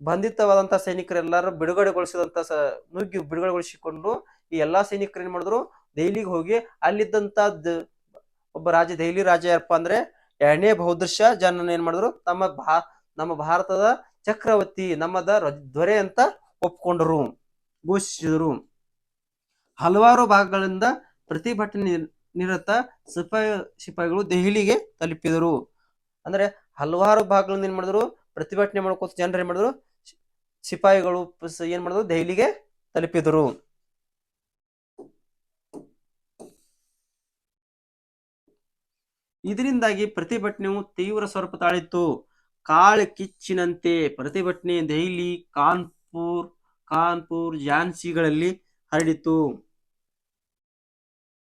ಬಂಧಿತವಾದಂಥ ಸೈನಿಕರೆಲ್ಲರೂ ಬಿಡುಗಡೆಗೊಳಿಸಿದಂಥ ಸ, ನುಗ್ಗಿ ಬಿಡುಗಡೆಗೊಳಿಸಿಕೊಂಡು ಈ ಎಲ್ಲಾ ಸೈನಿಕರು ಏನ್ ಮಾಡಿದ್ರು? ದೆಹಲಿಗೆ ಹೋಗಿ ಅಲ್ಲಿದ್ದಂತ ಒಬ್ಬ ರಾಜ, ದೆಹಲಿ ರಾಜ ಯಾರಪ್ಪ ಅಂದ್ರೆ ಎರಡನೇ ಬಹದ್ದೂರ್ ಶಾ ಜಾನ್ ಏನ್ ಮಾಡಿದ್ರು? ತಮ್ಮ ಭಾ, ನಮ್ಮ ಭಾರತದ ಚಕ್ರವರ್ತಿ, ನಮ್ಮದ ದೊರೆ ಅಂತ ಒಪ್ಕೊಂಡರು. ಘೋಷಿಸಿದರು. ಹಲವಾರು ಭಾಗಗಳಿಂದ ಪ್ರತಿಭಟನೆ ನಿರತ ಸಿಪಾಯಿ ಸಿಪಾಯಿಗಳು ದೆಹಲಿಗೆ ತಲುಪಿದರು. ಅಂದ್ರೆ ಹಲವಾರು ಭಾಗಗಳಿಂದ ಏನ್ ಮಾಡಿದ್ರು? ಪ್ರತಿಭಟನೆ ಮಾಡ್ಕೋತ ಜನರು ಏನ್ ಮಾಡಿದ್ರು? ಸಿಪಾಯಿಗಳು ಏನ್ ಮಾಡಿದ್ರು? ದೆಹಲಿಗೆ ತಲುಪಿದರು. ಇದರಿಂದಾಗಿ ಪ್ರತಿಭಟನೆಯು ತೀವ್ರ ಸ್ವರೂಪ ತಾಳಿತ್ತು. ಕಾಳು ಕಿಚ್ಚಿನಂತೆ ಪ್ರತಿಭಟನೆ ದೆಹಲಿ, ಕಾನ್ಪುರ್ ಕಾನ್ಪುರ್ ಝಾನ್ಸಿಗಳಲ್ಲಿ ಹರಡಿತು.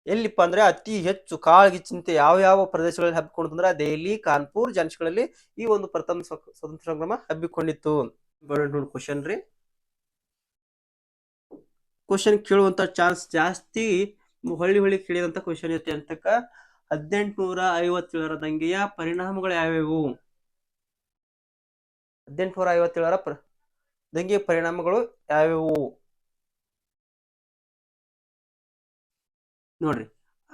ಎಲ್ಲಿಪ್ಪ ಅಂದ್ರೆ ಅತಿ ಹೆಚ್ಚು ಕಾಳ್ಗಿಚ್ಚಿನಂತೆ ಯಾವ ಯಾವ ಪ್ರದೇಶಗಳಲ್ಲಿ ಹಬ್ಬಿಕೊಂಡು ಅಂದ್ರೆ ದೆಹಲಿ ಕಾನ್ಪುರ್ ಝಾನ್ಸಿಗಳಲ್ಲಿ ಈ ಒಂದು ಪ್ರಥಮ ಸ್ವ- ಸ್ವತಂತ್ರ ಸಂಗ್ರಾಮ ಹಬ್ಬಿಕೊಂಡಿತ್ತು. ನೋಡಿ ಕ್ವಶನ್ ರೀ. ಕ್ವಶನ್ ಕೇಳುವಂತ ಚಾನ್ಸ್ ಜಾಸ್ತಿ ಹೊಳ್ಳಿ ಹೊಳ್ಳಿ ಕೇಳಿದಂತ ಕ್ವಶನ್ ಇರುತ್ತೆ ಅಂತಕ್ಕ. ಹದಿನೆಂಟುನೂರ ಐವತ್ತೇಳರ ದಂಗೆಯ ಪರಿಣಾಮಗಳು ಯಾವ್ಯಾವು? ಹದಿನೆಂಟುನೂರ ಐವತ್ತೇಳರ ದಂಗೆಯ ಪರಿಣಾಮಗಳು ಯಾವ್ಯಾವು? ನೋಡ್ರಿ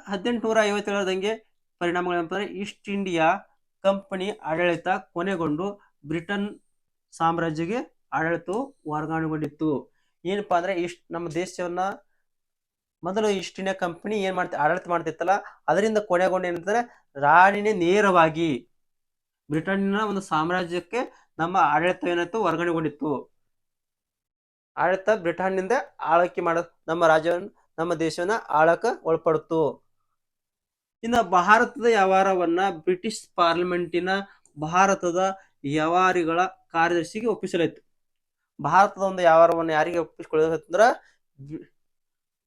ಹದಿನೆಂಟುನೂರ ಐವತ್ತೇಳರ ದಂಗೆ ಪರಿಣಾಮಗಳು ಏನಪ್ಪ ಅಂದ್ರೆ ಈಸ್ಟ್ ಇಂಡಿಯಾ ಕಂಪನಿ ಆಡಳಿತ ಕೊನೆಗೊಂಡು ಬ್ರಿಟನ್ ಸಾಮ್ರಾಜ್ಯಗೆ ಆಡಳಿತವು ವರ್ಗಾವಣೆಗೊಂಡಿತ್ತು. ಏನಪ್ಪಾ ಅಂದ್ರೆ ಇಷ್ಟ ನಮ್ಮ ದೇಶವನ್ನ ಮೊದಲು ಈಸ್ಟ್ ಇಂಡಿಯಾ ಕಂಪನಿ ಏನ್ ಮಾಡ್ತಾ, ಆಡಳಿತ ಮಾಡ್ತಿತ್ತಲ್ಲ, ಅದರಿಂದ ಕೊನೆಗೊಂಡು ಏನಂತಂದ್ರೆ ರಾಣಿನೇ ನೇರವಾಗಿ ಬ್ರಿಟನ್ನಿನ ಒಂದು ಸಾಮ್ರಾಜ್ಯಕ್ಕೆ ನಮ್ಮ ಆಡಳಿತ ಏನಾಯ್ತು ವರ್ಗಾವಣೆಗೊಂಡಿತ್ತು. ಆಡಳಿತ ಬ್ರಿಟನ್ನಿಂದ ಆಳ್ವಿಕೆ ಮಾಡ, ನಮ್ಮ ರಾಜ್ಯವನ್ನು, ನಮ್ಮ ದೇಶವನ್ನ ಆಳಕ ಒಳಪಡ್ತು. ಇನ್ನು ಭಾರತದ ವ್ಯವಹಾರವನ್ನ ಬ್ರಿಟಿಷ್ ಪಾರ್ಲಿಮೆಂಟಿನ ಭಾರತದ ವ್ಯವಹಾರಿಗಳ ಕಾರ್ಯದರ್ಶಿಗೆ ಒಪ್ಪಿಸಲಾಯಿತು. ಭಾರತದ ಒಂದು ವ್ಯವಹಾರವನ್ನು ಯಾರಿಗೆ ಬ್ರಿಟಿಷ್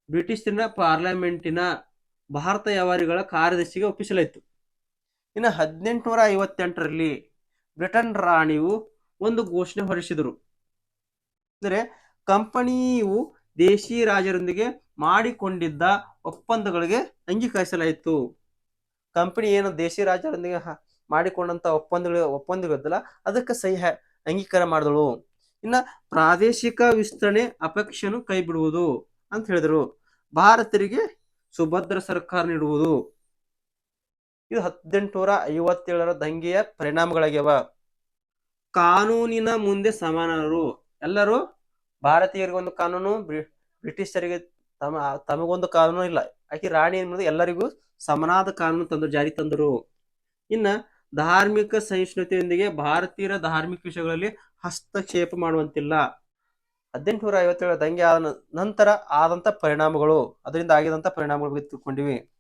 ಬ್ರಿಟಿಷಿನ ಪಾರ್ಲಿಮೆಂಟಿನ ಭಾರತ ವ್ಯವಹಾರಿಗಳ ಕಾರ್ಯದರ್ಶಿಗೆ ಒಪ್ಪಿಸಲಾಯಿತು. ಇನ್ನು ಹದಿನೆಂಟುನೂರ ಐವತ್ತೆಂಟರಲ್ಲಿ ಬ್ರಿಟನ್ ರಾಣಿಯು ಒಂದು ಘೋಷಣೆ ಹೊರಡಿಸಿದರು. ಅಂದರೆ ಕಂಪನಿಯು ದೇಶಿ ರಾಜರೊಂದಿಗೆ ಮಾಡಿಕೊಂಡಿದ್ದ ಒಪ್ಪಂದಗಳಿಗೆ ಅಂಗೀಕರಿಸಲಾಯಿತು. ಕಂಪನಿ ಏನು ದೇಶಿ ರಾಜರೊಂದಿಗೆ ಮಾಡಿಕೊಂಡಂತ ಒಪ್ಪಂದಗಳು, ಒಪ್ಪಂದಗಳಿದ್ದಲ್ಲ, ಅದಕ್ಕೆ ಸಹಿ ಅಂಗೀಕಾರ ಮಾಡಿದಳು. ಇನ್ನ ಪ್ರಾದೇಶಿಕ ವಿಸ್ತರಣೆ ಅಪೇಕ್ಷೆಯನ್ನು ಕೈ ಬಿಡುವುದು ಅಂತ ಹೇಳಿದರು. ಭಾರತರಿಗೆ ಸುಭದ್ರ ಸರ್ಕಾರ ನೀಡುವುದು. ಇದು ಹದಿನೆಂಟುನೂರ ಐವತ್ತೇಳರ ದಂಗೆಯ ಪರಿಣಾಮಗಳಾಗ್ಯವ. ಕಾನೂನಿನ ಮುಂದೆ ಸಮಾನರು. ಎಲ್ಲರೂ ಭಾರತೀಯರಿಗೆ ಒಂದು ಕಾನೂನು, ಬ್ರಿ- ಬ್ರಿಟಿಷರಿಗೆ ತಮ್ಮ ತಮಗೊಂದು ಕಾನೂನು ಇಲ್ಲ. ಆಕೆ ರಾಣಿ ಏನ್ ಎಲ್ಲರಿಗೂ ಸಮನಾದ ಕಾನೂನು ತಂದು, ಜಾರಿ ತಂದರು. ಇನ್ನ ಧಾರ್ಮಿಕ ಸಹಿಷ್ಣುತೆಯೊಂದಿಗೆ ಭಾರತೀಯರ ಧಾರ್ಮಿಕ ವಿಷಯಗಳಲ್ಲಿ ಹಸ್ತಕ್ಷೇಪ ಮಾಡುವಂತಿಲ್ಲ. ಹದಿನೆಂಟುನೂರ ಐವತ್ತೇಳು ದಂಗೆ ಆದ ನಂತರ ಆದಂತ ಪರಿಣಾಮಗಳು, ಅದರಿಂದ ಆಗಿದಂತ ಪರಿಣಾಮಗಳ ಬಗ್ಗೆ ತಿಳ್ಕೊಂಡಿವಿ